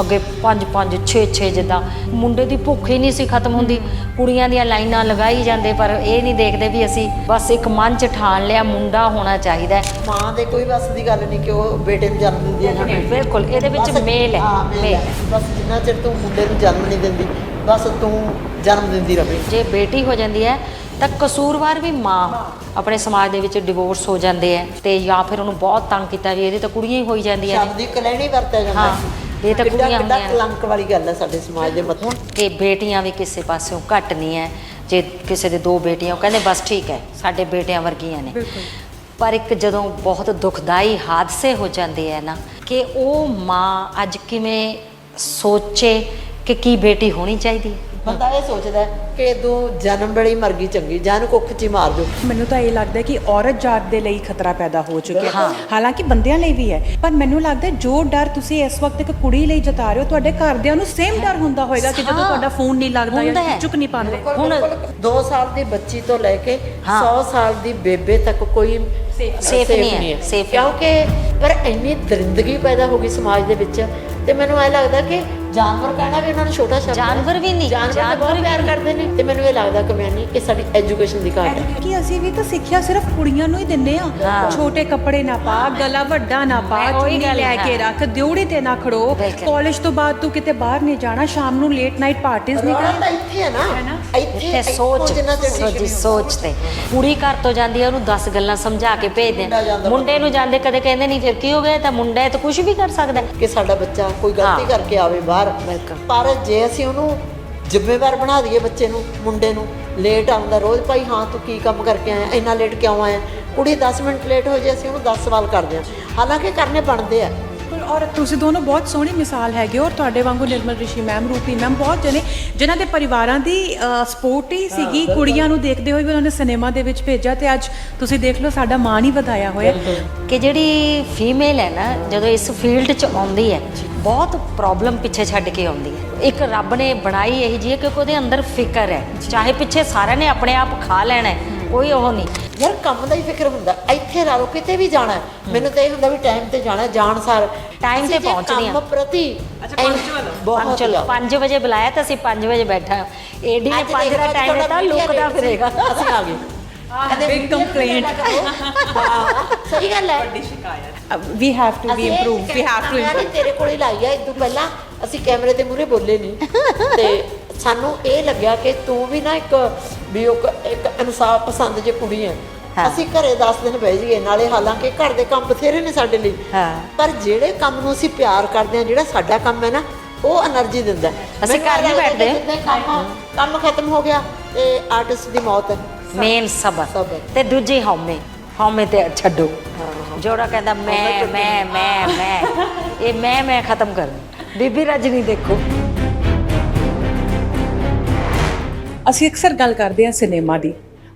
ਅੱਗੇ 5 5 6 6 ਜਿੱਦਾਂ। ਮੁੰਡੇ ਦੀ ਭੁੱਖ ਹੀ ਨਹੀਂ ਸੀ ਖਤਮ ਹੁੰਦੀ। ਕੁੜੀਆਂ ਦੀਆਂ ਲਾਈਨਾਂ ਲਗਾਈ ਜਾਂਦੇ ਪਰ ਇਹ ਨਹੀਂ ਦੇਖਦੇ ਵੀ ਅਸੀਂ ਬਸ ਇੱਕ ਮਨ ਚ ਠਾਣ ਲਿਆ ਮੁੰਡਾ ਹੋਣਾ ਚਾਹੀਦਾ। ਹੈ। ਮਾਂ ਦੇ ਕੋਈ ਬਸ ਦੀ ਗੱਲ ਨਹੀਂ ਕਿ ਉਹ ਬੇਟੇ ਨੂੰ ਜਨਮ ਦਿੰਦੀ ਹੈ ਨੂੰ। ਬਿਲਕੁਲ ਇਹਦੇ ਵਿੱਚ ਬਸ- ਮੇਲ ਹੈ ਹਾਂ, ਮੇਲ ਹੈ। ਬਸ ਜਿੰਨਾ ਚਿਰ ਤੂੰ ਮੁੰਡੇ ਨੂੰ ਜਨਮ ਨਹੀਂ ਦਿੰਦੀ ਬਸ ਤੂੰ ਜਨਮ ਦਿੰਦੀ ਰਹੇ ਜੇ ਬੇਟੀ ਹੋ ਜਾਂਦੀ ਹੈ ਤਾਂ ਕਸੂਰਵਾਰ ਵੀ ਮਾਂ ਆਪਣੇ ਸਮਾਜ ਦੇ ਵਿੱਚ ਡਿਵੋਰਸ ਹੋ ਜਾਂਦੇ ਹੈ ਤੇ ਜਾਂ ਫਿਰ ਉਹਨੂੰ ਬਹੁਤ ਤੰਗ ਕੀਤਾ ਵੀ ਇਹਦੀ ਤਾਂ ਕੁੜੀਆਂ ਹੀ ਹੋਈ ਜਾਂਦੀਆਂ ਨੇ। ਸ਼ਬਦ ਦੀ ਕਲੈਣੀ ਵਰਤਿਆ ਜਾਂਦਾ ਹਾਂ, ਇਹ ਤਾਂ ਕੁੜੀਆਂ ਕਿੱਡਾ ਹੁੰਦੀਆਂ ਨੇ। ਕਲੰਕ ਵਾਲੀ ਗੱਲ ਹੈ ਸਾਡੇ ਸਮਾਜ ਦੇ ਮੱਥੇ। ਕਿ ਬੇਟੀਆਂ ਵੀ ਕਿਸੇ ਪਾਸਿਓਂ ਘੱਟ ਨਹੀਂ ਹੈ ਜੇ ਕਿਸੇ ਦੇ ਦੋ ਬੇਟੀਆਂ ਉਹ ਕਹਿੰਦੇ ਬਸ ਠੀਕ ਹੈ ਸਾਡੇ ਬੇਟਿਆਂ ਵਰਗੀਆਂ ਨੇ। ਪਰ ਇੱਕ ਜਦੋਂ ਬਹੁਤ ਦੁਖਦਾਈ ਹਾਦਸੇ ਹੋ ਜਾਂਦੇ ਆ ਨਾ ਕਿ ਉਹ ਮਾਂ ਅੱਜ ਕਿਵੇਂ ਸੋਚੇ ਕਿ ਕੀ ਬੇਟੀ ਹੋਣੀ ਚਾਹੀਦੀ? ਹੈ ਬੰਦਾ ਇਹ ਸੋਚਦਾ ਕਿ ਤੂੰ ਜਨਮ ਵੇਲੇ ਹੀ ਮਰ ਗਈ ਚੰਗੀ ਜਾਂ ਨੂੰ ਕੁੱਖ ਚ ਹੀ ਮਾਰ ਦਿਓ ਮੈਨੂੰ ਤਾਂ ਇਹ ਲੱਗਦਾ ਕਿ ਔਰਤ ਜਾਤ ਦੇ ਲਈ ਖਤਰਾ ਪੈਦਾ ਹੋ ਚੁੱਕਿਆ ਹਾਂ। ਹਾਲਾਂਕਿ ਬੰਦਿਆਂ ਲਈ ਵੀ ਹੈ ਪਰ ਮੈਨੂੰ ਲੱਗਦਾ ਜੋ ਡਰ ਤੁਸੀਂ ਇਸ ਵਕਤ ਇੱਕ ਕੁੜੀ ਲਈ ਜਤਾ ਰਹੇ ਹੋ ਤੁਹਾਡੇ ਘਰਦਿਆਂ ਨੂੰ ਸੇਮ ਡਰ ਹੁੰਦਾ ਹੋਵੇਗਾ ਕਿ ਜਦੋਂ। ਤੁਹਾਡਾ ਫੋਨ ਨਹੀਂ ਲੱਗਦਾ ਜਾਂ। ਚੁੱਕ ਨਹੀਂ ਪਾਉਂਦੇ ਹੁਣ 2 ਸਾਲ ਦੀ ਬੱਚੀ ਤੋਂ ਲੈ ਕੇ ਹਾਂ। 100 ਸਾਲ ਦੀ ਬੇਬੇ ਤੱਕ ਕੋਈ Safe ਨਹੀਂ ਹੈ। ਕਿਉਂਕਿ ਪਰ ਇੰਨੀ ਦਰਿੰਦਗੀ ਪੈਦਾ ਹੋ ਗਈ ਸਮਾਜ ਦੇ ਵਿੱਚ ਤੇ ਮੈਨੂੰ ਇਹ ਲੱਗਦਾ ਕਿ ਜਾਨਵਰ ਕਹਿਣਾ ਵੀ ਉਹਨਾਂ ਨੂੰ ਛੋਟਾ ਸ਼ਬਦ ਹੈ। ਜਾਨਵਰ ਵੀ ਨਹੀਂ, ਜਾਨਵਰ ਤਾਂ ਬਹੁਤ ਪਿਆਰ ਕਰਦੇ ਨੇ ਤੇ ਮੈਨੂੰ ਇਹ ਲੱਗਦਾ ਕਿ ਮੈਂ ਨਹੀਂ ਕਿ ਸਾਡੀ ਐਜੂਕੇਸ਼ਨ ਦੀ ਘਾਟ ਹੈ ਕਿ ਅਸੀਂ ਵੀ ਤਾਂ ਸਿੱਖਿਆ ਸਿਰਫ ਕੁੜੀਆਂ ਨੂੰ ਹੀ ਦਿੰਨੇ ਆ ਹਾਂ। ਛੋਟੇ ਕੱਪੜੇ ਨਾ ਪਾ ਗਲਾ ਵੱਡਾ ਨਾ ਪਾ ਮੈਂ ਉਹੀ ਚੁੰਨੀ ਗੱਲ ਲੈ ਕੇ ਹਾਂ। ਰੱਖ ਦਿਉੜੀ ਤੇ ਨਾ ਖੜੋ ਬਿਲਕੁਲ। ਕਾਲਜ ਤੋਂ ਬਾਅਦ ਤੂੰ ਕਿਤੇ ਬਾਹਰ ਨਹੀਂ ਜਾਣਾ ਸ਼ਾਮ ਨੂੰ ਲੇਟ ਨਾਈਟ ਪਾਰਟੀਆਂ ਨਹੀਂ ਰੌਲਾ ਤਾਂ ਇੱਥੇ ਹੈ ਨਾ ਹੈ ਨਾ? ਇੱਥੇ ਇੱਥੋਂ ਸੋਚ ਸੋਚ ਸੋਚ ਤੇ ਕੁੜੀ ਘਰ ਤੋਂ ਜਾਂਦੀ ਹੈ ਉਹਨੂੰ 10 ਗੱਲਾਂ ਸਮਝਾ ਕੇ ਭੇਜਦੇ ਮੁੰਡਾ ਆ। ਜਾਂਦਾ ਮੁੰਡੇ ਨੂੰ ਜਾਂਦੇ ਕਦੇ ਕਹਿੰਦੇ ਨਹੀਂ ਫਿਰ ਕੀ ਹੋ ਗਿਆ ਇਹ ਤਾਂ ਮੁੰਡਾ ਹੈ ਤਾਂ ਕੁਝ ਵੀ ਕਰ ਸਕਦਾ ਹੈ। ਕਿ ਸਾਡਾ ਬੱਚਾ ਕੋਈ ਗਲਤੀ ਹਾਂ। ਕਰਕੇ ਆਵੇ ਬਾਹਰ ਬਿਲਕੁਲ। ਪਰ ਜੇ ਅਸੀਂ ਉਹਨੂੰ ਜ਼ਿੰਮੇਵਾਰ ਬਣਾ ਦਈਏ ਬੱਚੇ ਨੂੰ ਮੁੰਡੇ ਨੂੰ ਲੇਟ ਆਉਂਦਾ ਰੋਜ਼ ਭਾਈ ਹਾਂ ਤੂੰ ਕੀ ਕੰਮ ਕਰਕੇ ਆਇਆ ਇੰਨਾ ਲੇਟ ਕਿਉਂ ਆਇਆ? ਕੁੜੀ 10 ਮਿੰਟ ਲੇਟ ਹੋ ਜੇ ਅਸੀਂ ਉਹਨੂੰ 10 ਸਵਾਲ ਕਰਦੇ ਹਾਂ। ਹਾਲਾਂਕਿ ਕਰਨੇ ਬਣਦੇ ਆ। ਪਰ ਔਰ ਤੁਸੀਂ ਦੋਨੋਂ ਬਹੁਤ ਸੋਹਣੀ ਮਿਸਾਲ ਹੈਗੇ ਔਰ ਤੁਹਾਡੇ ਵਾਂਗੂ ਨਿਰਮਲ ਰਿਸ਼ੀ ਮੈਮ ਰੂਪੀ ਮੈਮ ਬਹੁਤ ਜਣੇ ਜਿਨ੍ਹਾਂ ਦੇ ਪਰਿਵਾਰਾਂ ਦੀ ਸਪੋਰਟ ਹੀ ਸੀਗੀ ਕੁੜੀਆਂ ਨੂੰ ਦੇਖਦੇ ਹੋਏ ਵੀ ਉਹਨਾਂ ਨੇ ਸਿਨੇਮਾ ਦੇ ਵਿੱਚ ਭੇਜਿਆ ਤੇ ਅੱਜ ਤੁਸੀਂ ਦੇਖ ਲਓ ਸਾਡਾ ਮਾਣ ਹੀ ਵਧਾਇਆ ਹੋਇਆ। ਕਿ ਜਿਹੜੀ ਫੀਮੇਲ ਹੈ ਨਾ ਜਦੋਂ ਇਸ ਫੀਲਡ 'ਚ ਆਉਂਦੀ ਹੈ ਬਹੁਤ ਪ੍ਰੋਬਲਮ ਪਿੱਛੇ ਛੱਡ ਕੇ ਆਉਂਦੀ ਹੈ। ਇੱਕ ਰੱਬ ਨੇ ਬਣਾਈ ਇਹੀ ਜੀ ਕਿਉਂਕਿ ਉਹਦੇ ਅੰਦਰ ਫਿਕਰ ਹੈ। ਚਾਹੇ ਪਿੱਛੇ ਸਾਰਿਆਂ ਨੇ ਆਪਣੇ ਆਪ ਖਾ ਲੈਣਾ ਹੈ ਕੋਈ ਉਹ ਨਹੀਂ। ਯਾਰ ਕੰਮ ਦਾ ਹੀ ਫਿਕਰ ਹੁੰਦਾ। ਇੱਥੇ ਲਾ ਲਓ ਕਿਤੇ ਵੀ ਜਾਣਾ। ਮੈਨੂੰ ਤਾਂ ਇਹ ਹੁੰਦਾ ਵੀ ਟਾਈਮ ਤੇ ਜਾਣਾ ਜਾਣ ਸਾਰ। Time ਤੇ। ਕੰਮ ਪ੍ਰਤੀ ਬਹੁਤ ਚਲੋ 5 ਵਜੇ ਬੁਲਾਇਆ ਤਾਂ ਅਸੀਂ 5 ਵਜੇ ਬੈਠਾ ਏਡੀ ਨੇ 5 ਦਾ ਟਾਈਮ ਦਿੱਤਾ ਲੁਕਦਾ ਫਿਰੇਗਾ। ਅਸੀਂ ਆ ਗਏ। complaint. ਹਾਂ, ਸਹੀ ਗੱਲ ਹੈ। We have to be improve we have to improve ਤੇਰੇ ਕੋਲ ਹੀ ਲਾਈ ਆ ਇਦੋਂ ਪਹਿਲਾਂ ਅਸੀਂ ਕੈਮਰੇ ਦੇ ਮੂਹਰੇ ਬੋਲੇ ਨਹੀਂ ਤੇ ਸਾਨੂੰ ਇਹ ਲੱਗਿਆ ਕਿ ਤੂੰ ਵੀ ਨਾ ਇੱਕ ਵੀ ਉਹ ਇੱਕ ਇਨਸਾਫ ਪਸੰਦ ਜੇ ਕੁੜੀ ਐ ਅਸੀਂ ਘਰੇ 10 ਦਿਨ ਬਹਿ ਜੀਏ ਨਾਲੇ ਹਾਲਾਂਕਿ ਘਰ ਦੇ ਕੰਮ ਬਥੇਰੇ ਨੇ ਸਾਡੇ ਲਈ। ਪਰ ਜਿਹੜੇ ਕੰਮ ਨੂੰ ਅਸੀਂ ਪਿਆਰ ਕਰਦੇ ਆ ਜਿਹੜਾ ਸਾਡਾ ਕੰਮ ਹੈ ਨਾ ਉਹ એનર્ਜੀ ਦਿੰਦਾ ਅਸੀਂ ਘਰ ਨਹੀਂ ਬੈਠਦੇ। ਕੰਮ ਖਤਮ ਹੋ ਗਿਆ ਤੇ ਆਰਟਿਸਟ ਦੀ ਮੌਤ ਹੈ। ਮੇਨ ਸਬਰ। ਤੇ ਦੂਜੀ ਹਉਮੈ। ਹਉਮੈ ਤੇ ਛੱਡੋ। ਜੋੜਾ ਕਹਿੰਦਾ ਮੈਂ ਮੈਂ ਮੈਂ ਮੈਂ ਇਹ ਮੈਂ ਮੈਂ ਖਤਮ ਕਰ ਬੀਬੀ ਰਜਨੀ ਦੇਖੋ। ਅਸੀਂ ਅਕਸਰ ਗੱਲ ਕਰਦੇ ਹਾਂ ਸਿਨੇਮਾ ਦੀ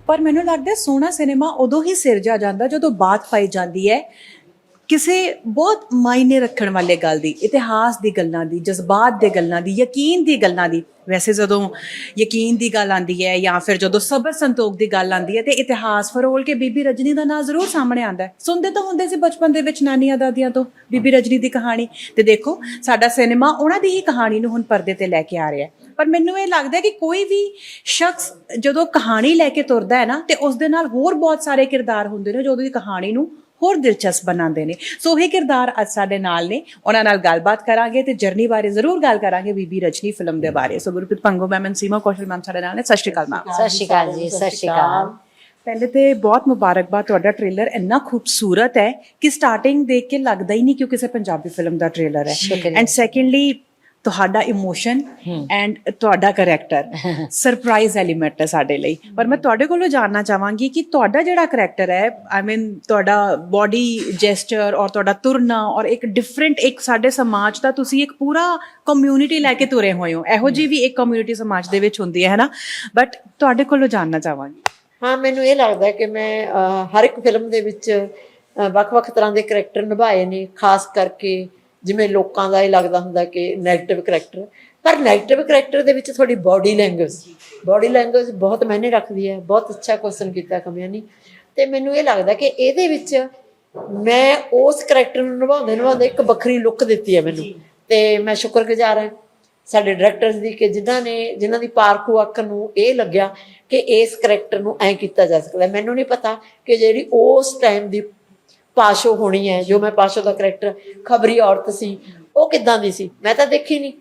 ਪਰ ਮੈਨੂੰ ਲੱਗਦਾ ਸੋਹਣਾ ਸਿਨੇਮਾ ਉਦੋਂ ਹੀ ਸਿਰਜਿਆ ਜਾਂਦਾ ਜਦੋਂ ਬਾਤ ਪਾਈ ਜਾਂਦੀ ਹੈ। ਕਿਸੇ ਬਹੁਤ ਮਾਇਨੇ ਰੱਖਣ ਵਾਲੇ ਗੱਲ ਦੀ, ਇਤਿਹਾਸ ਦੀ ਗੱਲਾਂ ਦੀ, ਜਜ਼ਬਾਤ ਦੇ ਗੱਲਾਂ ਦੀ, ਯਕੀਨ ਦੀ ਗੱਲਾਂ ਦੀ, ਵੈਸੇ ਜਦੋਂ ਯਕੀਨ ਦੀ ਗੱਲ ਆਂਦੀ ਹੈ ਜਾਂ ਫਿਰ ਜਦੋਂ ਸਬਰ ਸੰਤੋਖ ਦੀ ਗੱਲ ਆਂਦੀ ਹੈ ਤੇ ਇਤਿਹਾਸ ਫਰੋਲ ਕੇ ਬੀਬੀ ਰਜਨੀ ਦਾ ਨਾਂ ਜ਼ਰੂਰ ਸਾਹਮਣੇ ਆਂਦਾ ਹੈ। ਸੁਣਦੇ ਤਾਂ ਹੁੰਦੇ ਸੀ ਬਚਪਨ ਦੇ ਵਿੱਚ ਨਾਨੀਆਂ ਦਾਦੀਆਂ ਤੋਂ, ਬੀਬੀ ਰਜਨੀ ਦੀ ਕਹਾਣੀ। ਤੇ ਦੇਖੋ, ਸਾਡਾ ਸਿਨੇਮਾ ਉਹਨਾਂ ਦੀ ਹੀ ਕਹਾਣੀ ਨੂੰ ਹੁਣ ਪਰਦੇ ਤੇ ਲੈ ਕੇ ਆ ਰਿਹਾ ਹੈ। ਪਰ ਮੈਨੂੰ ਇਹ ਲੱਗਦਾ ਕਿ ਕੋਈ ਵੀ ਸ਼ਖਸ ਜਦੋਂ ਕਹਾਣੀ ਲੈ ਕੇ ਤੁਰਦਾ ਹੈ ਨਾ, ਤੇ ਉਸ ਦੇ ਨਾਲ ਹੋਰ ਬਹੁਤ ਸਾਰੇ ਕਿਰਦਾਰ ਹੁੰਦੇ ਨੇ ਜੋ ਉਹਦੀ ਕਹਾਣੀ ਨੂੰ ਹੋਰ ਦਿਲਚਸਪ ਬਣਾਉਂਦੇ ਨੇ। ਸੋ ਇਹ ਕਿਰਦਾਰ ਅੱਜ ਸਾਡੇ ਨਾਲ ਨੇ। ਉਹਨਾਂ ਨਾਲ ਗੱਲਬਾਤ ਕਰਾਂਗੇ ਤੇ ਜਰਨੀ ਬਾਰੇ ਜ਼ਰੂਰ ਗੱਲ ਕਰਾਂਗੇ ਬੀਬੀ ਰਜਨੀ ਫਿਲਮ ਦੇ ਬਾਰੇ। So Gurpreet Bhangu ma'am and Seema Kaushal ma'am ਸਾਡੇ ਨਾਲ ਨੇ। ਸਤਿ ਸ਼੍ਰੀ ਅਕਾਲ ਮੈਮ। ਸਤਿ ਸ਼੍ਰੀ ਅਕਾਲ ਜੀ ਸਤਿ ਸ਼੍ਰੀ ਅਕਾਲ। ਪਹਿਲੇ ਤੇ ਬਹੁਤ ਮੁਬਾਰਕਬਾਦ ਤੁਹਾਡਾ ਟ੍ਰੇਲਰ ਇੰਨਾ ਖੂਬਸੂਰਤ ਹੈ ਕਿ ਸਟਾਰਟਿੰਗ ਦੇਖ ਕੇ ਲੱਗਦਾ ਹੀ ਨਹੀਂ ਕਿ ਕਿਸੇ ਪੰਜਾਬੀ ਫਿਲਮ ਦਾ ਟ੍ਰੇਲਰ ਹੈ। ਐਂਡ ਸੈਕੰਡਲੀ ਤੁਹਾਡਾ ਇਮੋਸ਼ਨ ਐਂਡ ਤੁਹਾਡਾ ਕੈਰੈਕਟਰ ਸਰਪ੍ਰਾਈਜ਼ ਐਲੀਮੈਂਟ ਹੈ ਸਾਡੇ ਲਈ। ਪਰ ਮੈਂ ਤੁਹਾਡੇ ਕੋਲੋਂ ਜਾਨਣਾ ਚਾਹਾਂਗੀ ਕਿ ਤੁਹਾਡਾ ਜਿਹੜਾ ਕੈਰੈਕਟਰ ਹੈ ਆਈ ਮੀਨ ਤੁਹਾਡਾ ਬਾਡੀ ਜੈਸਚਰ ਔਰ ਤੁਹਾਡਾ ਤੁਰਨਾ ਔਰ ਇੱਕ ਡਿਫਰੈਂਟ ਇੱਕ ਸਾਡੇ ਸਮਾਜ ਦਾ ਤੁਸੀਂ ਇੱਕ ਪੂਰਾ ਕਮਿਊਨਿਟੀ ਲੈ ਕੇ ਤੁਰੇ ਹੋਏ ਹੋ। ਇਹੋ ਜੀ ਵੀ ਇੱਕ ਕਮਿਊਨਿਟੀ ਸਮਾਜ ਦੇ ਵਿੱਚ ਹੁੰਦੀ ਹੈ ਹੈ ਨਾ? ਬਟ ਤੁਹਾਡੇ ਕੋਲੋਂ ਜਾਨਣਾ ਚਾਹਾਂਗੀ। ਹਾਂ ਮੈਨੂੰ ਇਹ ਲੱਗਦਾ ਹੈ ਕਿ ਮੈਂ ਹਰ ਇੱਕ ਫਿਲਮ ਦੇ ਵਿੱਚ ਵੱਖ-ਵੱਖ ਤਰ੍ਹਾਂ ਦੇ ਕਰੈਕਟਰ ਨਿਭਾਏ ਨੇ ਖਾਸ ਕਰਕੇ ਜਿਵੇਂ ਲੋਕਾਂ ਦਾ ਇਹ ਲੱਗਦਾ ਹੁੰਦਾ ਕਿ 네ਗੇਟਿਵ ਕਰੈਕਟਰ ਪਰ 네ਗੇਟਿਵ ਕਰੈਕਟਰ ਦੇ ਵਿੱਚ ਤੁਹਾਡੀ ਬਾਡੀ ਲੈਂਗੁਏਜ ਬਾਡੀ ਲੈਂਗੁਏਜ ਬਹੁਤ ਮਾਇਨੇ ਰੱਖਦੀ ਹੈ। ਬਹੁਤ ਅੱਛਾ ਕੁਐਸਚਨ ਕੀਤਾ ਕਮਿਆਨੀ ਤੇ ਮੈਨੂੰ ਇਹ ਲੱਗਦਾ ਕਿ ਇਹਦੇ ਵਿੱਚ ਮੈਂ ਉਸ ਕਰੈਕਟਰ ਨੂੰ ਨਿਭਾਉਂਦੇ ਨਿਭਾਉਂਦੇ ਇੱਕ ਵੱਖਰੀ ਲੁੱਕ ਦਿੱਤੀ ਹੈ ਮੈਨੂੰ। ਤੇ ਮੈਂ ਸ਼ੁਕਰਗੁਜ਼ਾਰ ਹਾਂ ਸਾਡੇ ਡਾਇਰੈਕਟਰਸ ਦੀ ਕਿ ਜਿਨ੍ਹਾਂ ਨੇ ਜਿਨ੍ਹਾਂ ਦੀ ਪਾਰਕੂ ਅੱਖ ਨੂੰ ਇਹ ਲੱਗਿਆ ਕਿ ਇਸ ਕਰੈਕਟਰ ਨੂੰ ਐਂ ਕੀਤਾ ਜਾ ਸਕਦਾ। ਮੈਨੂੰ ਨਹੀਂ ਪਤਾ ਕਿ ਜਿਹੜੀ ਉਸ ਟਾਈਮ ਦੀ ਪਾਸ਼ੋ ਹੋਣੀ ਹੈ, ਜੋ ਮੈਂ ਪਾਸ਼ੋ ਦਾ ਕਰੈਕਟਰ ਖਬਰੀ ਔਰਤ ਸੀ, ਉਹ ਕਿੱਦਾਂ ਦੀ ਸੀ? ਮੈਂ ਤਾਂ ਦੇਖੀ ਨਹੀਂ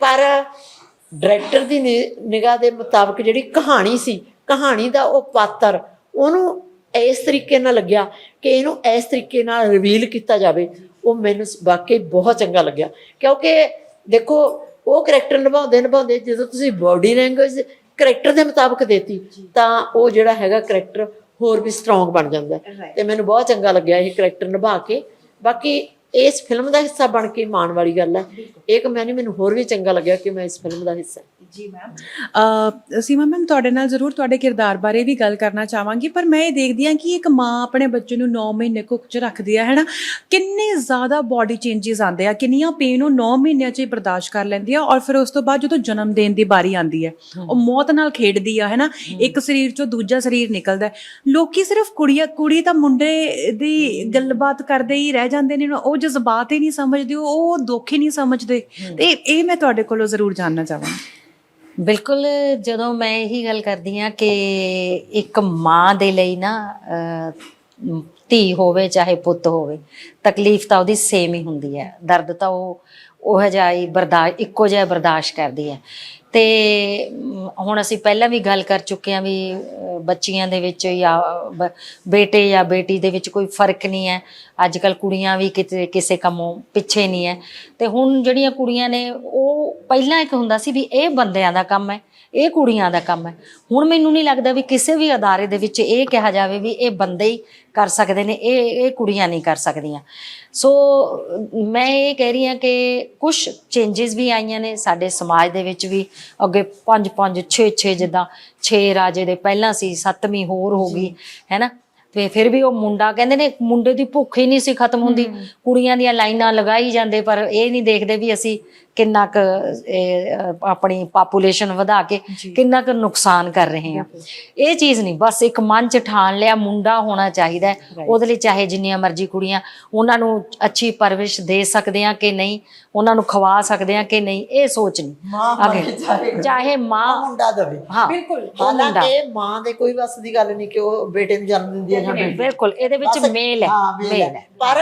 ਪਰ ਡਾਇਰੈਕਟਰ ਦੀ ਨਿਗਾਹ ਦੇ ਮੁਤਾਬਕ ਜਿਹੜੀ ਕਹਾਣੀ ਸੀ, ਕਹਾਣੀ ਦਾ ਉਹ ਪਾਤਰ, ਉਹਨੂੰ ਇਸ ਤਰੀਕੇ ਨਾਲ ਲੱਗਿਆ ਕਿ ਇਹਨੂੰ ਇਸ ਤਰੀਕੇ ਨਾਲ ਰਿਵੀਲ ਕੀਤਾ ਜਾਵੇ। ਉਹ ਮੈਨੂੰ ਵਾਕਈ ਬਹੁਤ ਚੰਗਾ ਲੱਗਿਆ। ਕਿਉਂਕਿ ਦੇਖੋ, ਉਹ ਕਰੈਕਟਰ ਨਿਭਾਉਂਦੇ ਨਿਭਾਉਂਦੇ ਜਦੋਂ ਤੁਸੀਂ ਬਾਡੀ ਲੈਂਗੁਏਜ ਕਰੈਕਟਰ ਦੇ ਮੁਤਾਬਕ ਦੇਤੀ, ਤਾਂ ਉਹ ਜਿਹੜਾ ਹੈਗਾ ਕਰੈਕਟਰ ਹੋਰ ਵੀ ਸਟਰੋਂਗ ਬਣ ਜਾਂਦਾ। ਤੇ ਮੈਨੂੰ ਬਹੁਤ ਚੰਗਾ ਲੱਗਿਆ ਇਹ ਕਰੈਕਟਰ ਨਿਭਾ ਕੇ ਬਾਕੀ ਇਸ ਫਿਲਮ ਦਾ ਹਿੱਸਾ ਬਣ ਕੇ ਮਾਣ ਵਾਲੀ ਗੱਲ ਹੈ। ਇਹ ਕਮੈਨੀ ਮੈਨੂੰ ਹੋਰ ਵੀ ਚੰਗਾ ਲੱਗਿਆ ਕਿ ਮੈਂ ਇਸ ਫਿਲਮ ਦਾ ਹਿੱਸਾ ਜੀ ਮੈਮ ਸੀਮਾ ਮੈਮ ਤੁਹਾਡੇ ਨਾਲ ਜ਼ਰੂਰ ਤੁਹਾਡੇ ਕਿਰਦਾਰ ਬਾਰੇ ਵੀ ਗੱਲ ਕਰਨਾ ਚਾਹਾਂਗੀ ਪਰ ਮੈਂ ਇਹ ਦੇਖਦੀ ਹਾਂ ਕਿ ਇੱਕ ਮਾਂ ਆਪਣੇ ਬੱਚੇ ਨੂੰ 9 ਮਹੀਨੇ ਕੁੱਖ 'ਚ ਰੱਖਦੀ ਹੈ ਹੈਨਾ? ਕਿੰਨੇ ਜ਼ਿਆਦਾ ਬਾਡੀ ਚੇਂਜਸ ਆਉਂਦੇ ਆ ਕਿੰਨੀਆਂ ਪੇਨ ਉਹ 9 ਮਹੀਨਿਆਂ 'ਚ ਹੀ ਬਰਦਾਸ਼ਤ ਕਰ ਲੈਂਦੀ ਆ ਔਰ ਫਿਰ ਉਸ ਤੋਂ ਬਾਅਦ ਜਦੋਂ ਜਨਮ ਦੇਣ ਦੀ ਵਾਰੀ ਆਉਂਦੀ ਹੈ ਉਹ ਮੌਤ ਨਾਲ ਖੇਡਦੀ ਆ ਹੈਨਾ? ਇੱਕ ਸਰੀਰ 'ਚੋਂ ਦੂਜਾ ਸਰੀਰ ਨਿਕਲਦਾ। ਲੋਕੀ ਸਿਰਫ ਕੁੜੀਆਂ ਕੁੜੀ ਤਾਂ ਮੁੰਡੇ ਦੀ ਗੱਲਬਾਤ ਕਰਦੇ ਹੀ ਰਹਿ ਜਾਂਦੇ ਨੇ ਉਹ ਜਜ਼ਬਾਤ ਹੀ ਨਹੀਂ ਸਮਝਦੇ ਉਹ ਉਹ ਦੁੱਖ ਹੀ ਨਹੀਂ ਸਮਝਦੇ। ਤੇ ਇਹ ਮੈਂ ਤੁਹਾਡੇ ਕੋਲੋਂ ਜ਼ਰੂਰ ਜਾਣਨਾ ਚਾਹਾਂਗੀ। ਬਿਲਕੁਲ ਜਦੋਂ ਮੈਂ ਇਹੀ ਗੱਲ ਕਰਦੀ ਆ ਕਿ ਇੱਕ ਮਾਂ ਦੇ ਲਈ ਨਾ ਅਹ, ਧੀ ਹੋਵੇ ਚਾਹੇ ਪੁੱਤ ਹੋਵੇ ਤਕਲੀਫ ਤਾਂ ਉਹਦੀ ਸੇਮ ਹੀ ਹੁੰਦੀ ਹੈ। ਦਰਦ ਤਾਂ ਉਹ ਉਹ ਜਿਹਾ ਹੀ ਬਰਦਾਸ਼ਤ ਇੱਕੋ ਜਿਹਾ ਬਰਦਾਸ਼ਤ ਕਰਦੀ ਹੈ। ਤੇ ਹੁਣ ਅਸੀਂ ਪਹਿਲਾਂ ਵੀ ਗੱਲ ਕਰ ਚੁੱਕੇ ਹਾਂ ਵੀ ਅਹ, ਬੱਚੀਆਂ ਦੇ ਵਿੱਚ ਜਾਂ ਬ- ਬੇਟੇ ਜਾਂ ਬੇਟੀ ਦੇ ਵਿੱਚ ਕੋਈ ਫ਼ਰਕ ਨਹੀਂ ਹੈ। ਅੱਜ ਕੱਲ ਕੁੜੀਆਂ ਵੀ ਕਿਤੇ ਕਿਸੇ ਕੰਮੋਂ ਪਿੱਛੇ ਨਹੀਂ ਹੈ। ਤੇ ਹੁਣ ਜਿਹੜੀਆਂ ਕੁੜੀਆਂ ਨੇ ਉਹ ਪਹਿਲਾਂ ਇੱਕ ਹੁੰਦਾ ਸੀ ਵੀ ਇਹ ਬੰਦਿਆਂ ਦਾ ਕੰਮ ਹੈ। ਇਹ ਕੁੜੀਆਂ ਦਾ ਕੰਮ ਹੈ। ਹੁਣ ਮੈਨੂੰ ਨਹੀਂ ਲੱਗਦਾ ਵੀ ਕਿਸੇ ਵੀ ਅਦਾਰੇ ਦੇ ਵਿੱਚ ਇਹ ਕਿਹਾ ਜਾਵੇ ਵੀ ਇਹ ਬੰਦੇ ਹੀ ਕਰ ਸਕਦੇ ਨੇ ਇਹ ਇਹ ਕੁੜੀਆਂ ਨਹੀਂ ਕਰ ਸਕਦੀਆਂ। ਸੋ ਮੈਂ ਇਹ ਕਹਿ ਰਹੀ ਹਾਂ ਕਿ ਕੁਝ ਚੇਂਜਸ ਵੀ ਆਈਆਂ ਨੇ ਸਾਡੇ ਸਮਾਜ ਦੇ ਵਿੱਚ ਵੀ। ਅੱਗੇ 5 5 6 6 ਜਿੱਦਾਂ 6 ਰਾਜੇ ਦੇ ਪਹਿਲਾਂ ਸੀ ਸੱਤਵੀਂ ਹੋਰ ਹੋ ਗਈ ਹੈਨਾ? ਤੇ ਫਿਰ ਵੀ ਉਹ ਮੁੰਡਾ ਕਹਿੰਦੇ ਨੇ ਮੁੰਡੇ ਦੀ ਭੁੱਖ ਹੀ ਨਹੀਂ ਸੀ ਖਤਮ ਹੁੰਦੀ। ਕੁੜੀਆਂ ਦੀਆਂ ਲਾਈਨਾਂ ਲਗਾਈ ਜਾਂਦੇ ਪਰ ਇਹ ਨਹੀਂ ਦੇਖਦੇ ਵੀ ਅਸੀਂ ਕਿੰਨਾ ਕੁ ਆਪਣੀ ਪਾਪੂਲੇਸ਼ਨ ਵਧਾ ਕੇ ਕਿੰਨਾ ਕੁ ਨੁਕਸਾਨ ਕਰ ਰਹੇ ਹਾਂ। ਇਹ ਚੀਜ਼ ਨਹੀਂ ਬਸ ਇੱਕ ਮਨ ਚ ਠਾਣ ਲਿਆ ਮੁੰਡਾ ਹੋਣਾ ਚਾਹੀਦਾ। ਉਹਦੇ ਲਈ ਚਾਹੇ ਜਿੰਨੀਆਂ ਮਰਜ਼ੀ ਕੁੜੀਆਂ ਉਹਨਾਂ ਨੂੰ ਅੱਛੀ ਪਰਵਰਿਸ਼ ਦੇ ਸਕਦੇ ਆ ਕਿ ਨਹੀਂ ਉਹਨਾਂ ਨੂੰ ਖਵਾ ਸਕਦੇ ਆ ਕਿ ਨਹੀਂ ਇਹ ਸੋਚ ਨਹੀਂ। ਚਾਹੇ ਮਾਂ ਮੁੰਡਾ ਦਵੇ। ਹਾਂ ਬਿਲਕੁਲ। ਹਾਲਾਂਕਿ ਮਾਂ ਦੇ ਕੋਈ ਵਸ ਦੀ ਗੱਲ ਨਹੀਂ ਕਿ ਉਹ ਬੇਟੇ ਨੂੰ ਜਨਮ ਦਿੰਦੀ ਹੈ ਬਿਲਕੁਲ ਇਹਦੇ ਵਿੱਚ ਮੇਲ ਹੈ। ਪਰ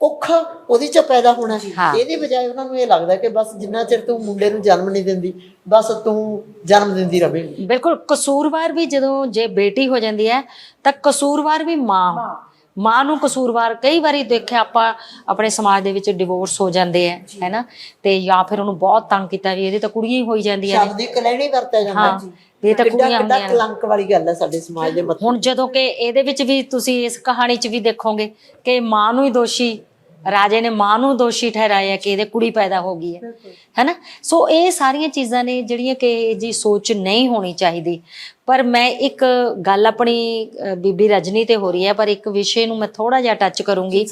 ਕੁੱਖ ਉਹਦੀ ਚ ਪੈਦਾ ਹੋਣਾ ਹੈ। ਇਹਦੀ ਬਜਾਏ ਉਹਨਾਂ ਨੂੰ ਇਹ ਲੱਗਦਾ ਕਿ ਬਸ ਜਿੰਨਾ ਚਿਰ ਤੂੰ ਮੁੰਡੇ ਨੂੰ ਜਨਮ ਨਹੀਂ ਦਿੰਦੀ ਬਸ ਤੂੰ ਜਨਮ ਦਿੰਦੀ ਰਵੇਂਗੀ ਬਿਲਕੁਲ ਕਸੂਰਵਾਰ ਵੀ ਜਦੋਂ ਜੇ ਬੇਟੀ ਹੋ ਜਾਂਦੀ ਹੈ ਤਾਂ ਕਸੂਰਵਾਰ ਵੀ ਮਾਂ। ਮਾਂ ਨੂੰ ਕਸੂਰਵਾਰ ਕਈ ਵਾਰੀ ਦੇਖਿਆ ਆਪਾਂ ਆਪਣੇ ਸਮਾਜ ਦੇ ਵਿੱਚ ਡਿਵੋਰਸ ਹੋ ਜਾਂਦੇ ਆ ਹੈਨਾ? ਤੇ ਜਾਂ ਫਿਰ ਉਹਨੂੰ ਬਹੁਤ ਤੰਗ ਕੀਤਾ ਵੀ ਇਹਦੀ ਤਾਂ ਕੁੜੀਆਂ ਹੀ ਹੋਈ ਜਾਂਦੀਆਂ ਨੇ। ਸ਼ਬਦ ਕਲੈਣੀ ਵਰਤਿਆ ਜਾਂਦਾ ਵੀ ਇਹ ਤਾਂ ਕੁੜੀਆਂ ਹੁੰਦੀਆਂ ਨੇ। ਕਲੰਕ ਵਾਲੀ ਗੱਲ ਹੈ ਸਾਡੇ ਸਮਾਜ ਦੇ ਮੱਥੇ ਹੁਣ ਜਦੋਂ ਕਿ ਇਹਦੇ ਵਿੱਚ ਵੀ ਤੁਸੀਂ ਇਸ ਕਹਾਣੀ 'ਚ ਵੀ ਦੇਖੋਗੇ ਕਿ ਮਾਂ ਨੂੰ ਹੀ ਦੋਸ਼ੀ ਰਾਜੇ ਨੇ ਮਾਂ ਨੂੰ ਦੋਸ਼ੀ ਠਹਿਰਾਇਆ ਕਿ ਇਹਦੇ ਕੁੜੀ ਪੈਦਾ ਹੋ ਗਈ ਹੈ। ਹੈਨਾ? ਸੋ ਇਹ ਸਾਰੀਆਂ ਚੀਜ਼ਾਂ ਨੇ ਜਿਹੜੀਆਂ ਕਿ ਜੀ ਸੋਚ ਨਹੀਂ ਹੋਣੀ ਚਾਹੀਦੀ। ਪਰ ਮੈਂ ਇੱਕ ਗੱਲ ਆਪਣੀ ਬੀਬੀ ਰਜਨੀ ਤੇ ਹੋ ਰਹੀ ਹੈ ਪਰ ਇੱਕ ਵਿਸ਼ੇ ਨੂੰ ਮੈਂ ਥੋੜਾ ਜਿਹਾ ਟੱਚ ਕਰੂੰਗੀ